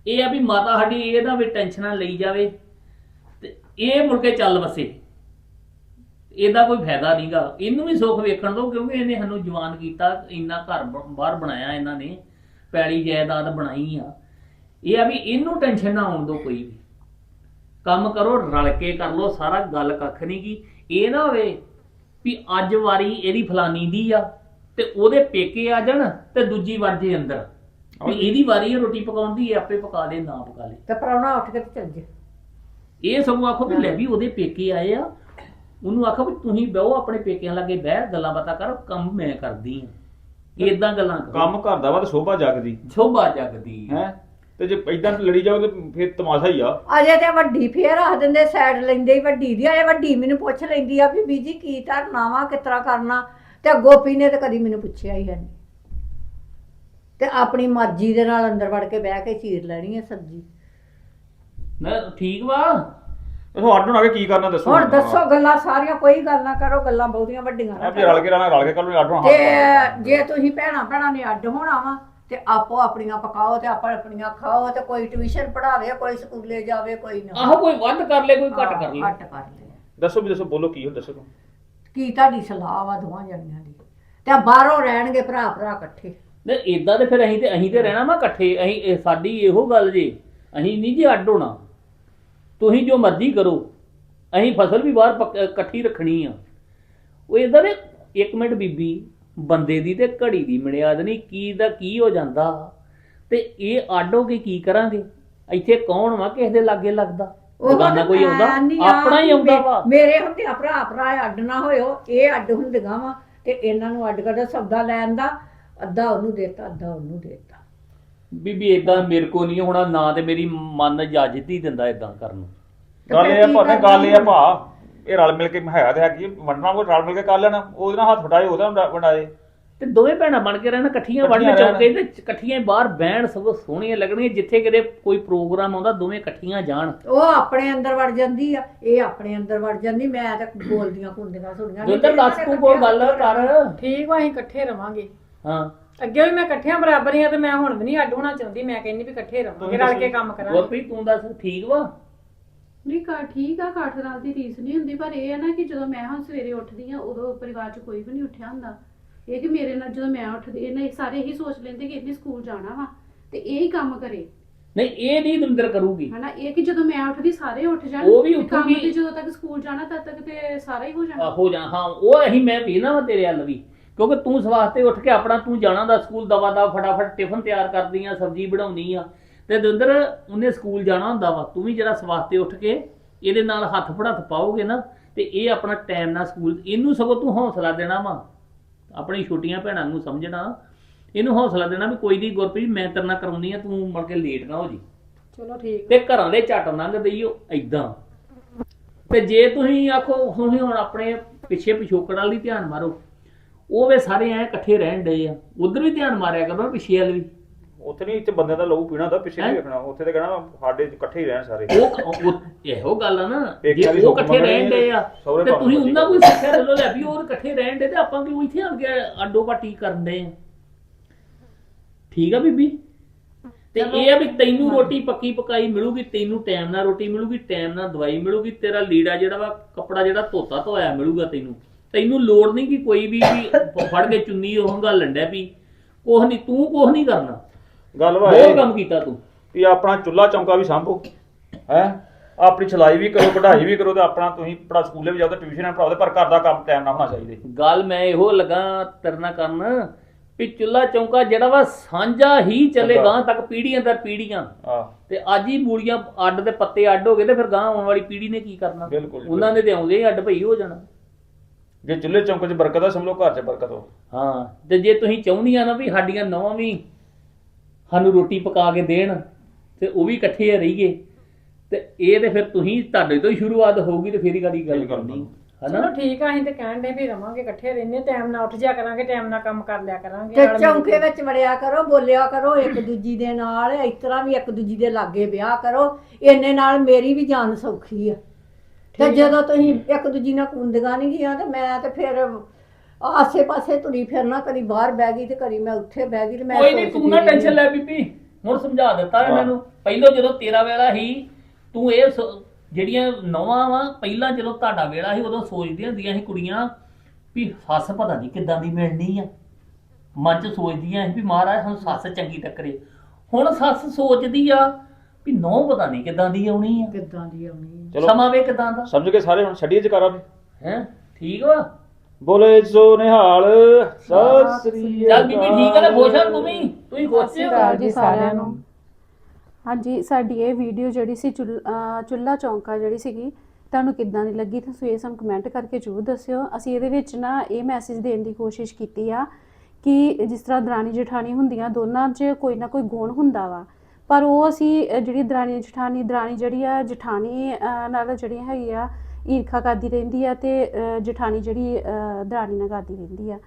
ਇਹ ਆ ਵੀ ਮਾਤਾ ਸਾਡੀ ਇਹਦਾ ਵੀ ਟੈਨਸ਼ਨਾਂ ਲਈ ਜਾਵੇ ਤੇ ਇਹ ਮੁੜ ਕੇ ਚੱਲ ਵਸੇ। ਇਹਦਾ ਕੋਈ ਫਾਇਦਾ ਨਹੀਂਗਾ ਇਹਨੂੰ ਵੀ ਸੁੱਖ ਵੇਖਣ ਦੋ ਕਿਉਂਕਿ ਇਹਨੇ ਸਾਨੂੰ ਜਵਾਨ ਕੀਤਾ, ਇੰਨਾ ਘਰ ਬ- ਬਾਹਰ ਬਣਾਇਆ ਇਹਨਾਂ ਨੇ ਪੈਲੀ ਜਾਇਦਾਦ ਬਣਾਈ ਆ। ਇਹ ਆ ਵੀ ਇਹਨੂੰ ਟੈਨਸ਼ਨ ਨਾ ਆਉਣ ਦੋ ਕੋਈ ਵੀ। ਕੰਮ ਕਰੋ, ਰਲ ਕੇ ਕਰ ਲੋ ਸਾਰਾ ਗੱਲ ਕੱਖ ਨਹੀਂ ਕੀ ਇਹ ਨਾ ਹੋਵੇ ਵੀ ਅੱਜ ਵਾਰੀ ਇਹਦੀ ਫਲਾਨੀ ਦੀ ਆ। ਤੇ ਉਹਦੇ ਪੇਕੇ ਆ ਜਾਣ ਤੇ ਦੂਜੀ ਵੜ ਜੇ ਅੰਦਰ। ਵੀ ਇਹਦੀ ਵਾਰੀ ਹੈ ਰੋਟੀ ਪਕਾਉਣ ਦੀ ਇਹ ਆਪੇ ਪਕਾ ਦੇ ਨਾ ਪਕਾ ਲੇ।
ਤੇ ਪਰੌਣਾ ਉੱਠ ਕੇ ਤੇ ਚੱਲ ਜੇ।
ਇਹ ਸਗੋਂ ਆਖੋ ਵੀ ਲੈ ਵੀ ਉਹਦੇ ਪੇਕੇ ਆਏ ਆ। ਉਹਨੂੰ ਆਖੋ ਵੀ ਤੁਸੀਂ ਬਹੋ ਆਪਣੇ ਪੇਕਿਆਂ ਲਾਗੇ ਬਹਿ ਗੱਲਾਂ ਬਾਤਾਂ ਕਰ ਕੰਮ ਮੈਂ ਕਰਦੀ ਆ। ਇਦਾਂ ਗੱਲਾਂ ਕਰੋ।
ਕੰਮ ਘਰ ਦਾ ਵਾ ਤੇ ਸ਼ੋਭਾ ਜਗਦੀ।
ਸ਼ੋਭਾ ਜਗਦੀ
ਹੈ? ਤੇ ਜੇ ਇਦਾਂ ਲੜੀ ਜਾਓ ਤੇ ਫਿਰ ਤਮਾਸ਼ਾ ਹੀ ਆ।
ਅਜੇ ਤੇ ਵੱਡੀ ਫੇਰ ਰੱਖ ਦਿੰਦੇ ਸਾਈਡ ਲੈਂਦੇ ਹੀ ਵੱਡੀ ਦੀ ਅਜੇ ਵੱਡੀ ਮੈਨੂੰ ਪੁੱਛ ਲੈਂਦੀ ਆ ਵੀ ਬੀਜੀ ਕੀ ਧਰਨਾ ਵਾ ਕਿਸ ਤਰ੍ਹਾਂ ਕਰਨਾ। ਤੇ ਗੋਪੀ ਨੇ ਤੇ ਕਦੀ ਮੈਨੂੰ ਪੁੱਛਿਆ ਹੀ ਹੈ ਨਹੀਂ ਤੇ ਆਪਣੀ ਮਰਜ਼ੀ ਦੇ ਨਾਲ ਅੰਦਰ ਵੜ ਕੇ ਬਹਿ ਕੇ ਚੀਰ ਲੈਣੀ ਹੈ ਸਬਜ਼ੀ।
ਨਾ ਠੀਕ ਵਾ?
ਉਹ ਅੱਡ ਹੋਣਾ ਕੇ ਕੀ ਕਰਨਾ ਦੱਸੋ।
ਹੁਣ ਦੱਸੋ ਗੱਲਾਂ ਸਾਰੀਆਂ ਕੋਈ ਗੱਲ ਨਾ ਕਰੋ ਗੱਲਾਂ ਬਹੁਤੀਆਂ ਵੱਡੀਆਂ ਨਾ
ਆ ਵੀ ਰਲ ਕੇ ਰਹਿਣਾ ਰਲ ਕੇ ਕੱਲ ਨੂੰ ਅੱਡ ਹੋਣਾ।
ਤੇ ਜੇ ਤੁਸੀਂ ਭੈਣਾਂ ਭੈਣਾਂ ਨੇ ਅੱਡ ਹੋਣਾ ਵਾ ਤੇ ਆਪੋ ਆਪਣੀਆਂ ਪਕਾਓ ਤੇ ਆਪੋ ਆਪਣੀਆਂ ਖਾਓ ਤੇ ਕੋਈ ਟਿਊਸ਼ਨ ਪੜਾਵੇ ਕੋਈ ਸਕੂਲੇ ਜਾਵੇ ਕੋਈ ਨਾ।
ਆਹੋ ਕੋਈ ਵੱਧ ਕਰ ਲੇ ਕੋਈ ਘੱਟ ਕਰ ਲੇ।
ਘੱਟ ਕਰ ਲੈ।
ਦੱਸੋ ਵੀ ਦੱਸੋ ਬੋਲੋ ਕੀ ਹੋ ਦੱਸੋ।
ਕੀ ਤੁਹਾਡੀ ਸਲਾਹ ਵਾ ਦੋਵਾਂ ਜਣੀਆਂ ਦੀ? ਤੇ ਬਾਹਰੋਂ ਰਹਿਣਗੇ ਭਰਾ ਭਰਾ ਇਕੱਠੇ।
ਨਹੀਂ ਇਦਾਂ ਤੇ ਫਿਰ ਅਸੀਂ ਤੇ ਅਸੀਂ ਤੇ ਰਹਿਣਾ ਵਾ ਇਕੱਠੇ। ਅਸੀਂ ਇਹ ਸਾਡੀ ਇਹੋ ਗੱਲ ਜੇ। ਅਸੀਂ ਨਹੀਂ ਜੀ ਅੱਡ ਹੋਣਾ। ਤੁਸੀਂ ਜੋ ਮਰਜ਼ੀ ਕਰੋ। ਅਸੀਂ ਫਸਲ ਵੀ ਬਾਹਰ ਪੱਕ- ਇਕੱਠੀ ਰੱਖਣੀ ਆ। ਉਹ ਇਦਾਂ ਦੇ ਇੱਕ ਮਿੰਟ ਬੀਬੀ, ਬੰਦੇ ਦੀ ਤੇ ਘੜੀ ਦੀ ਮਣਿਆਦ ਨਹੀਂ। ਕੀ ਦਾ ਕੀ ਹੋ ਜਾਂਦਾ? ਤੇ ਇਹ ਅੱਡ ਹੋ ਕੇ ਕੀ ਕਰਾਂਗੇ? ਇੱਥੇ ਕੌਣ ਵਾ ਕਿਸੇ ਦੇ ਲਾਗੇ ਲੱਗਦਾ? ਬਗਾਨਾ ਕੋਈ ਆਉਂਦਾ? ਆਪਣਾ ਹੀ ਆਉਂਦਾ। ਵਾ।
ਮੇਰੇ ਹੁੰਦੇ ਭਰਾ ਭਰਾ ਅੱਡ ਨਾ ਹੋਇਓ ਇਹ ਅੱਡ ਹੁੰਦੀਆਂ ਵਾ ਤੇ ਇਹਨਾਂ ਨੂੰ ਅੱਡ ਕਰਦਾ ਸੌਦਾ ਲੈਣ ਦਾ ਅੱਧਾ ਉਹਨੂੰ ਦੇਤਾ ਅੱਧਾ ਉਹਨੂੰ ਦੇਤਾ।
ਬੀਬੀ ਇਦਾਂ ਮੇਰੇ ਕੋ ਨਹੀਂ ਹੋਣਾ ਨਾ ਤੇ ਮੇਰੀ ਮਨ ਇਜਾਜ਼ਤ ਹੀ ਦਿੰਦਾ ਇਦਾਂ ਕਰਨ ਨੂੰ।
ਗੱਲ ਇਹ ਆ ਭਾਵੇਂ ਗੱਲ ਇਹ ਆ ਭਾ ਇਹ ਰਲ ਮਿਲ ਕੇ ਹੈ ਤੇ ਹੈਗੀ ਵੰਡਣਾ ਕੋਈ ਰਲ ਮਿਲ ਕੇ ਕਰ ਲੈਣਾ ਉਹਦੇ ਨਾਲ ਹੱਥ ਵਟਾਏ ਉਹਦਾ ਵੰਡਾ- ਵੰਡਾਏ।
ਤੇ ਦੋਵੇਂ ਭੈਣਾਂ ਬਣ ਕੇ ਰਹਿਣਾ ਇਕੱਠੀਆਂ ਵੜਨ ਚੌਂਕੇ ਤੇ ਇਕੱਠੀਆਂ ਹੀ ਬਾਹਰ ਬਹਿਣ ਸਗੋਂ ਸੋਹਣੀਆਂ ਲੱਗਣਗੀਆਂ ਜਿੱਥੇ ਕਿਤੇ ਕੋਈ ਪ੍ਰੋਗਰਾਮ ਆਉਂਦਾ ਦੋਵੇਂ ਇਕੱਠੀਆਂ ਜਾਣ।
ਉਹ ਆਪਣੇ ਅੰਦਰ ਵੜ ਜਾਂਦੀ ਆ ਇਹ ਆਪਣੇ ਅੰਦਰ ਵੜ ਜਾਂਦੀ ਮੈਂ ਤਾਂ ਬੋਲਦੀਆਂ ਕੁੰਦੀਆਂ ਸੁਣੀਆਂ
ਦੁੱਧਰ ਦੱਸ ਤੂੰ ਕੋਈ ਗੱਲ ਕਰ।
ਠੀਕ ਵਾ ਅਸੀਂ ਇਕੱਠੇ ਰਵਾਂਗੇ।
ਹਾਂ।
ਅੱਗੇ ਵੀ ਮੈਂ ਇਕੱਠਿਆਂ ਬਰਾਬਰੀਆਂ ਤੇ ਮੈਂ ਹੁਣ ਵੀ ਨਹੀਂ ਅੱਡ ਹੋਣਾ ਚਾਹੁੰਦੀ ਮੈਂ ਕਹਿੰਦੀ ਵੀ ਇਕੱਠੇ ਰਵਾਂਗੇ ਰਲ ਕੇ ਕੰਮ ਕਰਾਂਗੇ।
ਗੁਰਪ੍ਰੀਤ ਤੂੰ ਦੱਸ ਠੀਕ ਵਾ?
ਨਹੀਂ ਕਾ ਠੀਕ ਆ ਕਾਠ ਨਾਲ ਦੀ ਰੀਸ ਨਹੀਂ ਹੁੰਦੀ ਪਰ ਇਹ ਆ ਨਾ ਕਿ ਜਦੋਂ ਮੈਂ ਹੁਣ ਸਵੇਰੇ ਉੱਠਦੀ ਆ ਉਦੋਂ ਪਰਿਵਾਰ 'ਚ ਕੋਈ ਵੀ ਨਹੀਂ ਉੱਠਿਆ ਹੁੰਦਾ। ਇਹ ਕਿ ਮੇਰੇ ਨਾਲ ਜਦੋਂ ਮੈਂ ਉੱਠਦੀ ਇਹਨਾਂ ਸਾਰੇ ਇਹੀ ਸੋਚ ਲੈਂਦੇ ਕਿ ਇਹਨੇ ਸਕੂਲ ਜਾਣਾ ਵਾ ਤੇ ਇਹ ਹੀ ਕੰਮ ਕਰੇ।
ਨਹੀਂ ਇਹ ਨਹੀਂ ਦਵਿੰਦਰ ਕਰੂਗੀ।
ਹਨਾ ਇਹ ਕਿ ਜਦੋਂ ਮੈਂ ਉੱਠਦੀ ਸਾਰੇ ਉੱਠ ਜਾਣ
ਉਹ ਵੀ
ਤੇ ਕੰਮ
ਉੱਠੂਗੀ।
ਤੇ ਜਦੋਂ ਤੱਕ ਸਕੂਲ ਜਾਣਾ ਤਦ ਤੱਕ ਤੇ ਸਾਰਾ ਹੀ ਹੋ ਜਾਣਾ।
ਹੋ ਜਾ ਹਾਂ ਉਹ ਅਸੀਂ ਮੈਂ ਵਾ ਤੇਰੇ ਵੱਲ ਵੀ। ਕਿਉਂਕਿ ਤੂੰ ਸਵਾਸਤੇ ਉੱਠ ਕੇ ਆਪਣਾ ਤੂੰ ਜਾਣਾ ਦਾ ਸਕੂਲ ਦਵਾ ਦਾ ਫਟਾਫਟ ਟਿਫਨ ਤਿਆਰ ਕਰਦੀ ਆ ਸਬਜ਼ੀ ਬਣਾਉਣੀ ਆ। ਤੇ ਦਵਿੰਦਰ ਉਹਨੇ ਸਕੂਲ ਜਾਣਾ ਹੁੰਦਾ ਵਾ। ਤੂੰ ਵੀ ਜਰਾ ਸਵਾਸਤੇ ਉੱਠ ਕੇ ਇਹਦੇ ਨਾਲ ਹੱਥ ਫੜਾਥ ਪਾਓਗੇ ਨਾ ਤੇ ਇਹ ਆਪਣਾ ਟਾਈਮ ਨਾਲ ਸਕੂਲ ਇਹਨੂੰ ਸਗੋਂ ਤੂੰ ਹੌਸਲਾ ਦੇਣਾ ਵਾ। ਆਪਣੀ ਛੋਟੀਆਂ ਭੈਣਾਂ ਨੂੰ ਸਮਝਣਾ ਇਹਨੂੰ ਹੌਸਲਾ ਦੇਣਾ ਵੀ ਕੋਈ ਨਹੀਂ ਗੁਰਪ੍ਰੀਤ ਮੈਂ ਤੇਰੇ ਨਾਲ ਕਰਾਉਣੀ ਆ ਤੂੰ ਮੁੜ ਕੇ ਲੇਟ ਨਾ ਹੋ ਜੀ
ਚਲੋ ਠੀਕ
ਤੇ ਘਰਾਂ ਦੇ ਝੱਟ ਲੰਘ ਦਈਓ ਐਦਾਂ ਤੇ ਜੇ ਤੁਸੀਂ ਆਖੋ ਤੁਸੀਂ ਹੁਣ ਆਪਣੇ ਪਿੱਛੇ ਪਿਛੋਕੜ ਵਾਲੀ ਧਿਆਨ ਮਾਰੋ ਉਹ ਵੇ ਸਾਰੇ ਐ ਇਕੱਠੇ ਰਹਿਣ ਡਏ ਆ। ਉਧਰ ਵੀ ਧਿਆਨ ਮਾਰਿਆ ਕਰੋ ਪਿੱਛੇ ਵਾਲ ਵੀ।
ਉੱਥੇ ਨਹੀਂ ਇੱਥੇ ਬੰਦਿਆਂ ਦਾ ਲਹੂ ਪੀਣਾ ਹੁੰਦਾ ਪਿੱਛੇ ਨਹੀਂ
ਹੈਂ?
ਵੇਖਣਾ। ਉੱਥੇ ਤੇ ਕਹਿਣਾ ਸਾਡੇ ਇਕੱਠੇ ਹੀ ਰਹਿਣ ਸਾਰੇ।
ਉਹ ਉਹ- ਇਹੋ ਗੱਲ ਆ ਨਾ।
ਦੀ
ਜੇ ਉਹ ਇਕੱਠੇ ਰਹਿਣ ਦੇ ਆ
ਸਹੁਰੇ
ਤੇ ਤੁਸੀਂ ਉਹਨਾਂ ਕੋਈ। ਸਿੱਖਿਆ ਲੈ ਲਓ ਲੈ ਵੀ ਉਹ ਇਕੱਠੇ ਰਹਿਣ ਦੇ ਤੇ ਆਪਾਂ ਕਿਉਂ ਇੱਥੇ ਆ ਕੇ ਅੱਡੋ ਪਾਟੀ ਕਰਨ ਦੇ ਆ? ਠੀਕ ਆ ਬੀਬੀ? ਤੇ ਇਹ ਆ ਵੀ ਤੈਨੂੰ ਰੋਟੀ ਪੱਕੀ ਪਕਾਈ ਮਿਲੂਗੀ ਤੈਨੂੰ ਟਾਈਮ ਨਾਲ ਰੋਟੀ ਮਿਲੂਗੀ ਟਾਈਮ ਨਾਲ ਦਵਾਈ ਮਿਲੂਗੀ ਤੇਰਾ ਲੀੜਾ ਜਿਹੜਾ ਵਾ ਕੱਪੜਾ ਜਿਹੜਾ ਧੋਤਾ ਧੋਇਆ ਮਿਲੂਗਾ ਤੈਨੂੰ। ਤੈਨੂੰ ਲੋੜ ਨਹੀਂ ਕਿ ਕੋਈ ਵੀ ਵੀ ਫੜ ਕੇ ਚੁੰਨੀ ਉਹ ਗੱਲ ਡੈ ਵੀ ਕੁਛ ਨਹੀਂ ਤੂੰ ਕੁਛ ਨਹੀਂ ਕਰਨਾ।
ਗੱਲ ਵਾ
ਬਹੁਤ
ਇਹ।
ਕੰਮ ਕੀਤਾ ਤੂੰ।
ਵੀ ਆਪਣਾ ਚੁੱਲਾ ਚੌਂਕਾ ਵੀ ਸੰਭੋ ਹੈ? ਆਪਣੀ ਛਲਾਈ ਵੀ ਕਰੋ ਪੜ੍ਹਾਈ ਵੀ ਕਰੋ ਤੇ ਆਪਣਾ ਤੁਸੀਂ ਪੜਾ ਸਕੂਲੇ ਵੀ ਜਾਓ ਤੇ ਟਿਊਸ਼ਨ ਪੜਾਓ ਤੇ ਪਰ ਘਰ ਦਾ ਕੰਮ ਟਾਈਮ ਨਾਲ ਹੋਣਾ ਚਾਹੀਦਾ
ਗੱਲ ਮੈਂ ਇਹੋ ਲਗਾ ਤਰਨਾ ਕਰਨ ਵੀ ਚੁੱਲਾ ਚੌਂਕਾ ਜਿਹੜਾ ਵਾ ਸਾਂਝਾ ਹੀ ਚੱਲੇ। ਗਾਂ ਤੱਕ ਪੀੜ੍ਹੀਆਂ ਦਰ ਪੀੜ੍ਹੀਆਂ।
ਆ
ਤੇ ਅੱਜ ਹੀ ਮੂਲੀਆਂ ਅੱਡ ਦੇ ਪੱਤੇ ਅੱਡ ਹੋ ਗਏ ਤੇ ਫਿਰ ਗਾਂ ਆਉਣ ਵਾਲੀ ਪੀੜ੍ਹੀ ਨੇ ਕੀ ਕਰਨਾ?
ਬਿਲਕੁਲ ਜੀ,
ਉਹਨਾਂ ਨੇ ਤੇ ਆਉਂਦੇ ਹੀ ਅੱਡ ਭਈ ਹੋ ਜਾਣਾ।
ਜੇ ਚੁੱਲੇ ਚੌਂਕੇ 'ਚ ਬਰਕਤ ਆ ਸਮਝੋ ਘਰ 'ਚ ਬਰਕਤ ਹੋ।
ਹਾਂ ਤੇ ਜੇ ਤੁਸੀਂ ਚਾਹੁੰਦੀਆਂ ਨਾ ਵੀ ਸਾਡੀਆਂ ਨਵਾਂ ਵੀ ਸਾਨੂੰ ਰੋਟੀ ਪਕਾ ਕੇ ਦੇਣ ਤੇ ਉਹ ਵੀ ਇਕੱਠੇ ਰਹੀਏ ਤੇ ਇਹ ਤੇ ਫਿਰ ਤੁਸੀਂ ਤੁਹਾਡੇ ਤੋਂ ਹੀ ਸ਼ੁਰੂਆਤ ਹੋਊਗੀ ਤੇ ਫੇਰ ਹੀ ਗਾੜੀ ਗੱਲ। ਕਰਨੀ
ਚਲੋ
ਹਨਾ
ਠੀਕ ਆ ਅਸੀਂ ਤੇ ਕਹਿਣ ਦੇ ਵੀ ਰਵਾਂਗੇ ਇਕੱਠੇ ਰਹਿੰਦੇ ਟਾਈਮ ਨਾਲ ਉੱਠ ਜਾ ਕਰਾਂਗੇ ਟਾਈਮ ਨਾਲ ਕੰਮ ਕਰ ਲਿਆ ਕਰਾਂਗੇ
ਤੇ
ਨਾਲ ਮਿਲ
ਚੌਂਕੇ
ਕੇ।
ਵਿੱਚ ਵੜਿਆ ਕਰੋ ਬੋਲਿਆ ਕਰੋ ਇੱਕ ਦੂਜੀ ਦੇ ਨਾਲ ਇਸ ਤਰ੍ਹਾਂ ਵੀ ਇੱਕ ਦੂਜੀ ਦੇ ਲਾਗੇ ਵਿਆਹ ਕਰੋ ਇੰਨੇ ਨਾਲ ਮੇਰੀ ਵੀ ਜਾਨ ਸੌਖੀ ਆ ਤੇ ਜਦੋਂ ਤੁਸੀਂ ਇੱਕ ਦੂਜੀ ਨਾਲ ਕੁੰਦਗਾ ਨਹੀਂ ਗਿਆ ਤੇ ਮੈਂ ਤੇ ਫਿਰ ਆਸੇ ਪਾਸੇ ਤੁਰੀ ਫਿਰਨਾ ਕਦੀ ਬਾਹਰ ਬਹਿ ਗਈ ਤੇ ਕਦੀ ਮੈਂ ਉੱਥੇ ਬਹਿ ਗਈ ਤੇ ਮੈਂ
ਕੋਈ ਨਹੀਂ ਤੂੰ ਨਾ ਟੈਨਸ਼ਨ ਲੈ ਬੀਬੀ ਹੁਣ ਸਮਝਾ ਦਿੱਤਾ ਇਹਨਾਂ ਨੂੰ ਪਹਿਲਾਂ ਜਦੋਂ ਤੇਰਾ ਵੇਲਾ ਸੀ ਤੂੰ ਇਹ ਸੋ- ਜਿਹੜੀਆਂ ਨੌਵਾਂ ਵਾ ਪਹਿਲਾਂ ਜਦੋਂ ਤੁਹਾਡਾ ਵੇਲਾ ਸੀ ਉਦੋਂ ਸੋਚਦੀਆਂ ਹੁੰਦੀਆਂ ਸੀ ਕੁੜੀਆਂ ਵੀ ਸੱਸ ਪਤਾ ਨਹੀਂ ਕਿੱਦਾਂ ਦੀ ਮਿਲਣੀ ਆ। ਮਨ ਚ ਸੋਚਦੀਆਂ ਸੀ ਵੀ ਮਹਾਰਾਜ ਸਾਨੂੰ ਸੱਸ ਚੰਗੀ ਟੱਕਰੇ। ਹੁਣ ਸੱਸ ਸੋਚਦੀ ਆ ਵੀ ਨੌ ਪਤਾ ਨਹੀਂ ਕਿੱਦਾਂ ਦੀ ਆਉਣੀ ਆ।
ਕਿੱਦਾਂ ਦੀ ਆਉਣੀ
ਚਲੋ।
ਸਮਾਂ ਵੇ ਕਿੱਦਾਂ ਦਾ।
ਸਮਝ ਕੇ ਸਾਰੇ ਹੁਣ ਛੱਡੀਏ ਜਕਾਰਾ ਵੀ
ਹੈ? ਠੀਕ ਵਾ?
ਬੋਲੇ ਸੋ ਨਿਹਾਲ ਸਤਿ ਸ੍ਰੀ
ਚੱਲ ਬੀਬੀ ਠੀਕ ਆ ਨਾ ਖੁਸ਼ ਆ ਤੂੰ ਵੀ। ਤੂੰ ਹੀ ਖੁਸ਼ ਆ
ਅਕਾਲ ਜੀ ਸਾਰਿਆਂ ਨੂੰ। ਹਾਂਜੀ ਸਾਡੀ ਇਹ ਵੀਡੀਓ ਜਿਹੜੀ ਸੀ ਚੁੱਲ- ਅਹ ਚੁੱਲ੍ਹਾ ਚੌਂਕਾ ਜਿਹੜੀ ਸੀਗੀ ਤੁਹਾਨੂੰ ਕਿੱਦਾਂ ਦੀ ਲੱਗੀ ਤੁਸੀਂ ਇਹ ਸਾਨੂੰ ਕਮੈਂਟ ਕਰਕੇ ਜ਼ਰੂਰ ਦੱਸਿਓ। ਅਸੀਂ ਇਹਦੇ ਵਿੱਚ ਨਾ ਇਹ ਮੈਸੇਜ ਦੇਣ ਦੀ ਕੋਸ਼ਿਸ਼ ਕੀਤੀ ਆ ਕਿ ਜਿਸ ਤਰ੍ਹਾਂ ਦਰਾਣੀ ਜਠਾਣੀ ਹੁੰਦੀਆਂ ਦੋਨਾਂ 'ਚ ਕੋਈ ਨਾ ਕੋਈ ਗੁਣ ਹੁੰਦਾ ਵਾ। ਪਰ ਉਹ ਅਸੀਂ ਅਹ ਜਿਹੜੀ ਦਰਾਣੀ ਜਠਾਣੀ ਦਰਾਣੀ ਜਿਹੜੀ ਆ ਜਠਾਣੀ ਅਹ ਨਾਲ ਜਿਹੜੀ ਹੈਗੀ ਆ ਈਰਖਾ ਕਰਦੀ ਰਹਿੰਦੀ ਆ ਤੇ ਜਠਾਣੀ ਜਿਹੜੀ ਦਰਾਣੀ ਨਾਲ ਕਰਦੀ ਰਹਿੰਦੀ ਆ।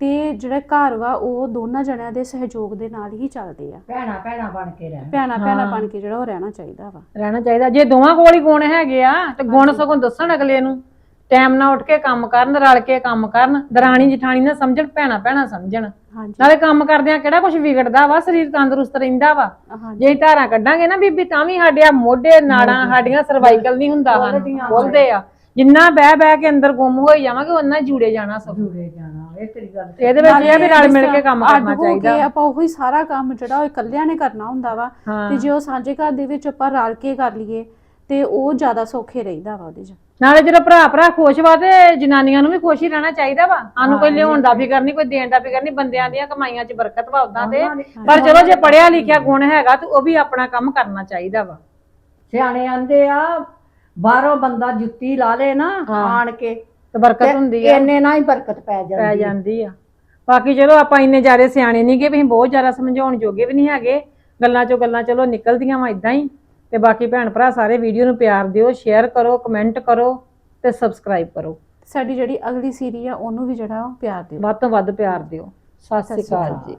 ਤੇ ਜਿਹੜਾ ਘਰ ਵਾ ਉਹ ਦੋਨਾਂ ਜਣਿਆਂ ਦੇ ਸਹਿਯੋਗ ਦੇ ਨਾਲ ਹੀ ਚੱਲਦੇ ਆ।
ਭੈਣਾ ਭੈਣਾ ਬਣ ਕੇ ਰਹਿ
ਭੈਣਾ ਭੈਣਾ। ਬਣ ਕੇ ਜਿਹੜਾ ਉਹ ਰਹਿਣਾ ਚਾਹੀਦਾ ਵਾ।
ਰਹਿਣਾ ਚਾਹੀਦਾ। ਜੇ ਦੋਵਾਂ ਕੋਲ ਹੀ ਗੁਣ ਹੈਗੇ ਆ ਤੇ ਗੁਣ ਸਗੋਂ ਦੱਸਣ ਅਗਲੇ ਨੂੰ। ਟਾਈਮ ਨਾਲ ਉੱਠ ਕੇ ਕੰਮ ਕਰਨ ਰਲ ਕੇ ਕੰਮ ਕਰਨ ਦਰਾਣੀ ਜਠਾਣੀ ਨਾਲ ਸਮਝਣ ਭੈਣਾ ਭੈਣਾ ਸਮਝਣ।
ਹਾਂਜੀ।
ਨਾਲੇ ਕੰਮ ਕਰਦਿਆਂ ਕਿਹੜਾ ਕੁਝ ਵਿਗੜਦਾ ਵਾ ਸਰੀਰ ਤੰਦਰੁਸਤ ਰਹਿੰਦਾ ਵਾ।
ਹਾਂਜੀ।
ਜੇ ਅਸੀਂ ਧਾਰਾਂ ਕੱਢਾਂਗੇ ਨਾ ਬੀਬੀ ਤਾਂ ਵੀ ਸਾਡੇ ਆ ਮੋਢੇ ਨਾੜਾਂ ਸਾਡੀਆਂ ਸਰਵਾਈਕਲ ਨਹੀਂ ਹੁੰਦਾ ਹਨ ਖੁੱਲਦੇ ਆ। ਜਿੰਨਾ ਬਹਿ ਬਹਿ ਕੇ ਅੰਦਰ ਗੁੰਮ ਹੋਈ ਜਾਵਾਂਗੇ ਉਹਨਾਂ ਜੁੜੇ ਜਾਣਾ ਸਭ
ਜੁੜੇ ਜਾਣਾ ਇਹ ਤੇਰੀ ਗੱਲ
ਇਹਦੇ ਵਿੱਚ ਇਹ ਆ ਵੀ ਰਲ ਮਿਲ ਕੇ ਕੰਮ
ਅੱਡ
ਕਰਨਾ
ਹੋ ਕੇ
ਚਾਹੀਦਾ
ਆਪਾਂ ਉਹੀ ਸਾਰਾ ਕੰਮ ਜਿਹੜਾ ਉਹ ਇਕੱਲਿਆਂ ਨੇ ਕਰਨਾ ਹੁੰਦਾ ਵਾ
ਹਾਂ।
ਤੇ ਜੇ ਉਹ ਸਾਂਝੇ ਘਰ ਦੇ ਵਿੱਚ ਆਪਾਂ ਰਲ ਕੇ ਕਰ ਲਈਏ ਤੇ ਉਹ ਜ਼ਿਆਦਾ ਸੌਖੇ ਰਹਿੰਦਾ ਵਾ ਉਹਦੇ 'ਚ।
ਨਾਲੇ ਜਦੋਂ ਭਰਾ ਭਰਾ ਖੁਸ਼ ਵਾ ਤੇ ਜਨਾਨੀਆਂ ਨੂੰ ਵੀ ਖੁਸ਼ ਹੀ ਰਹਿਣਾ ਚਾਹੀਦਾ ਵਾ। ਸਾਨੂੰ ਕੋਈ ਲਿਆਉਣ ਦਾ ਫਿਕਰ ਨਹੀਂ ਕੋਈ ਦੇਣ ਦਾ ਫਿਕਰ ਨਹੀਂ ਬੰਦਿਆਂ ਦੀਆਂ ਕਮਾਈਆਂ 'ਚ ਬਰਕਤ ਵਾ ਉਦਾਂ ਤੇ। ਪਰ ਚਲੋ ਜੇ ਪੜਿਆ ਲਿਖਿਆ ਗੁਣ ਹੈਗਾ ਤੇ ਉਹ ਵੀ ਆਪਣਾ ਕੰਮ ਕਰਨਾ ਚਾਹੀਦਾ ਵਾ।
ਸਿਆਣੇ ਆਂਦੇ ਆ ਬਾਹਰੋਂ ਬੰਦਾ ਜੁੱਤੀ ਲਾ ਲੇ ਨਾ। ਆਣ ਕੇ
ਤੇ ਬਰਕਤ ਹੁੰਦੀ ਆ।
ਇੰਨੇ ਨਾਲ ਹੀ ਬਰਕਤ ਪੈ ਜਾਂਦੀ
ਪੈ
ਆ।
ਜਾਂਦੀ ਆ। ਬਾਕੀ ਚਲੋ ਆਪਾਂ ਇੰਨੇ ਜ਼ਿਆਦਾ ਸਿਆਣੇ ਨਹੀਂਗੇ ਵੀ ਅਸੀਂ ਬਹੁਤ ਜ਼ਿਆਦਾ ਸਮਝਾਉਣ ਜੋਗੇ ਵੀ ਨਹੀਂ ਹੈਗੇ। ਗੱਲਾਂ ਚੋਂ ਗੱਲਾਂ ਚਲੋ ਨਿਕਲਦੀਆਂ ਵਾ ਇਦਾਂ ਹੀ। ਤੇ ਬਾਕੀ ਭੈਣ ਭਰਾ ਸਾਰੇ ਵੀਡੀਓ ਨੂੰ ਪਿਆਰ ਦਿਓ ਸ਼ੇਅਰ ਕਰੋ ਕਮੈਂਟ ਕਰੋ ਤੇ ਸਬਸਕ੍ਰਾਈਬ ਕਰੋ।
ਸਾਡੀ ਜਿਹੜੀ ਅਗਲੀ ਸੀਰੀ ਆ ਉਹਨੂੰ ਵੀ ਜਿਹੜਾ ਪਿਆਰ ਦਿਓ।
ਵੱਧ ਤੋਂ ਵੱਧ ਪਿਆਰ ਦਿਓ। ਸਤਿ ਸ਼੍ਰੀ
ਅਕਾਲ।
ਜੀ।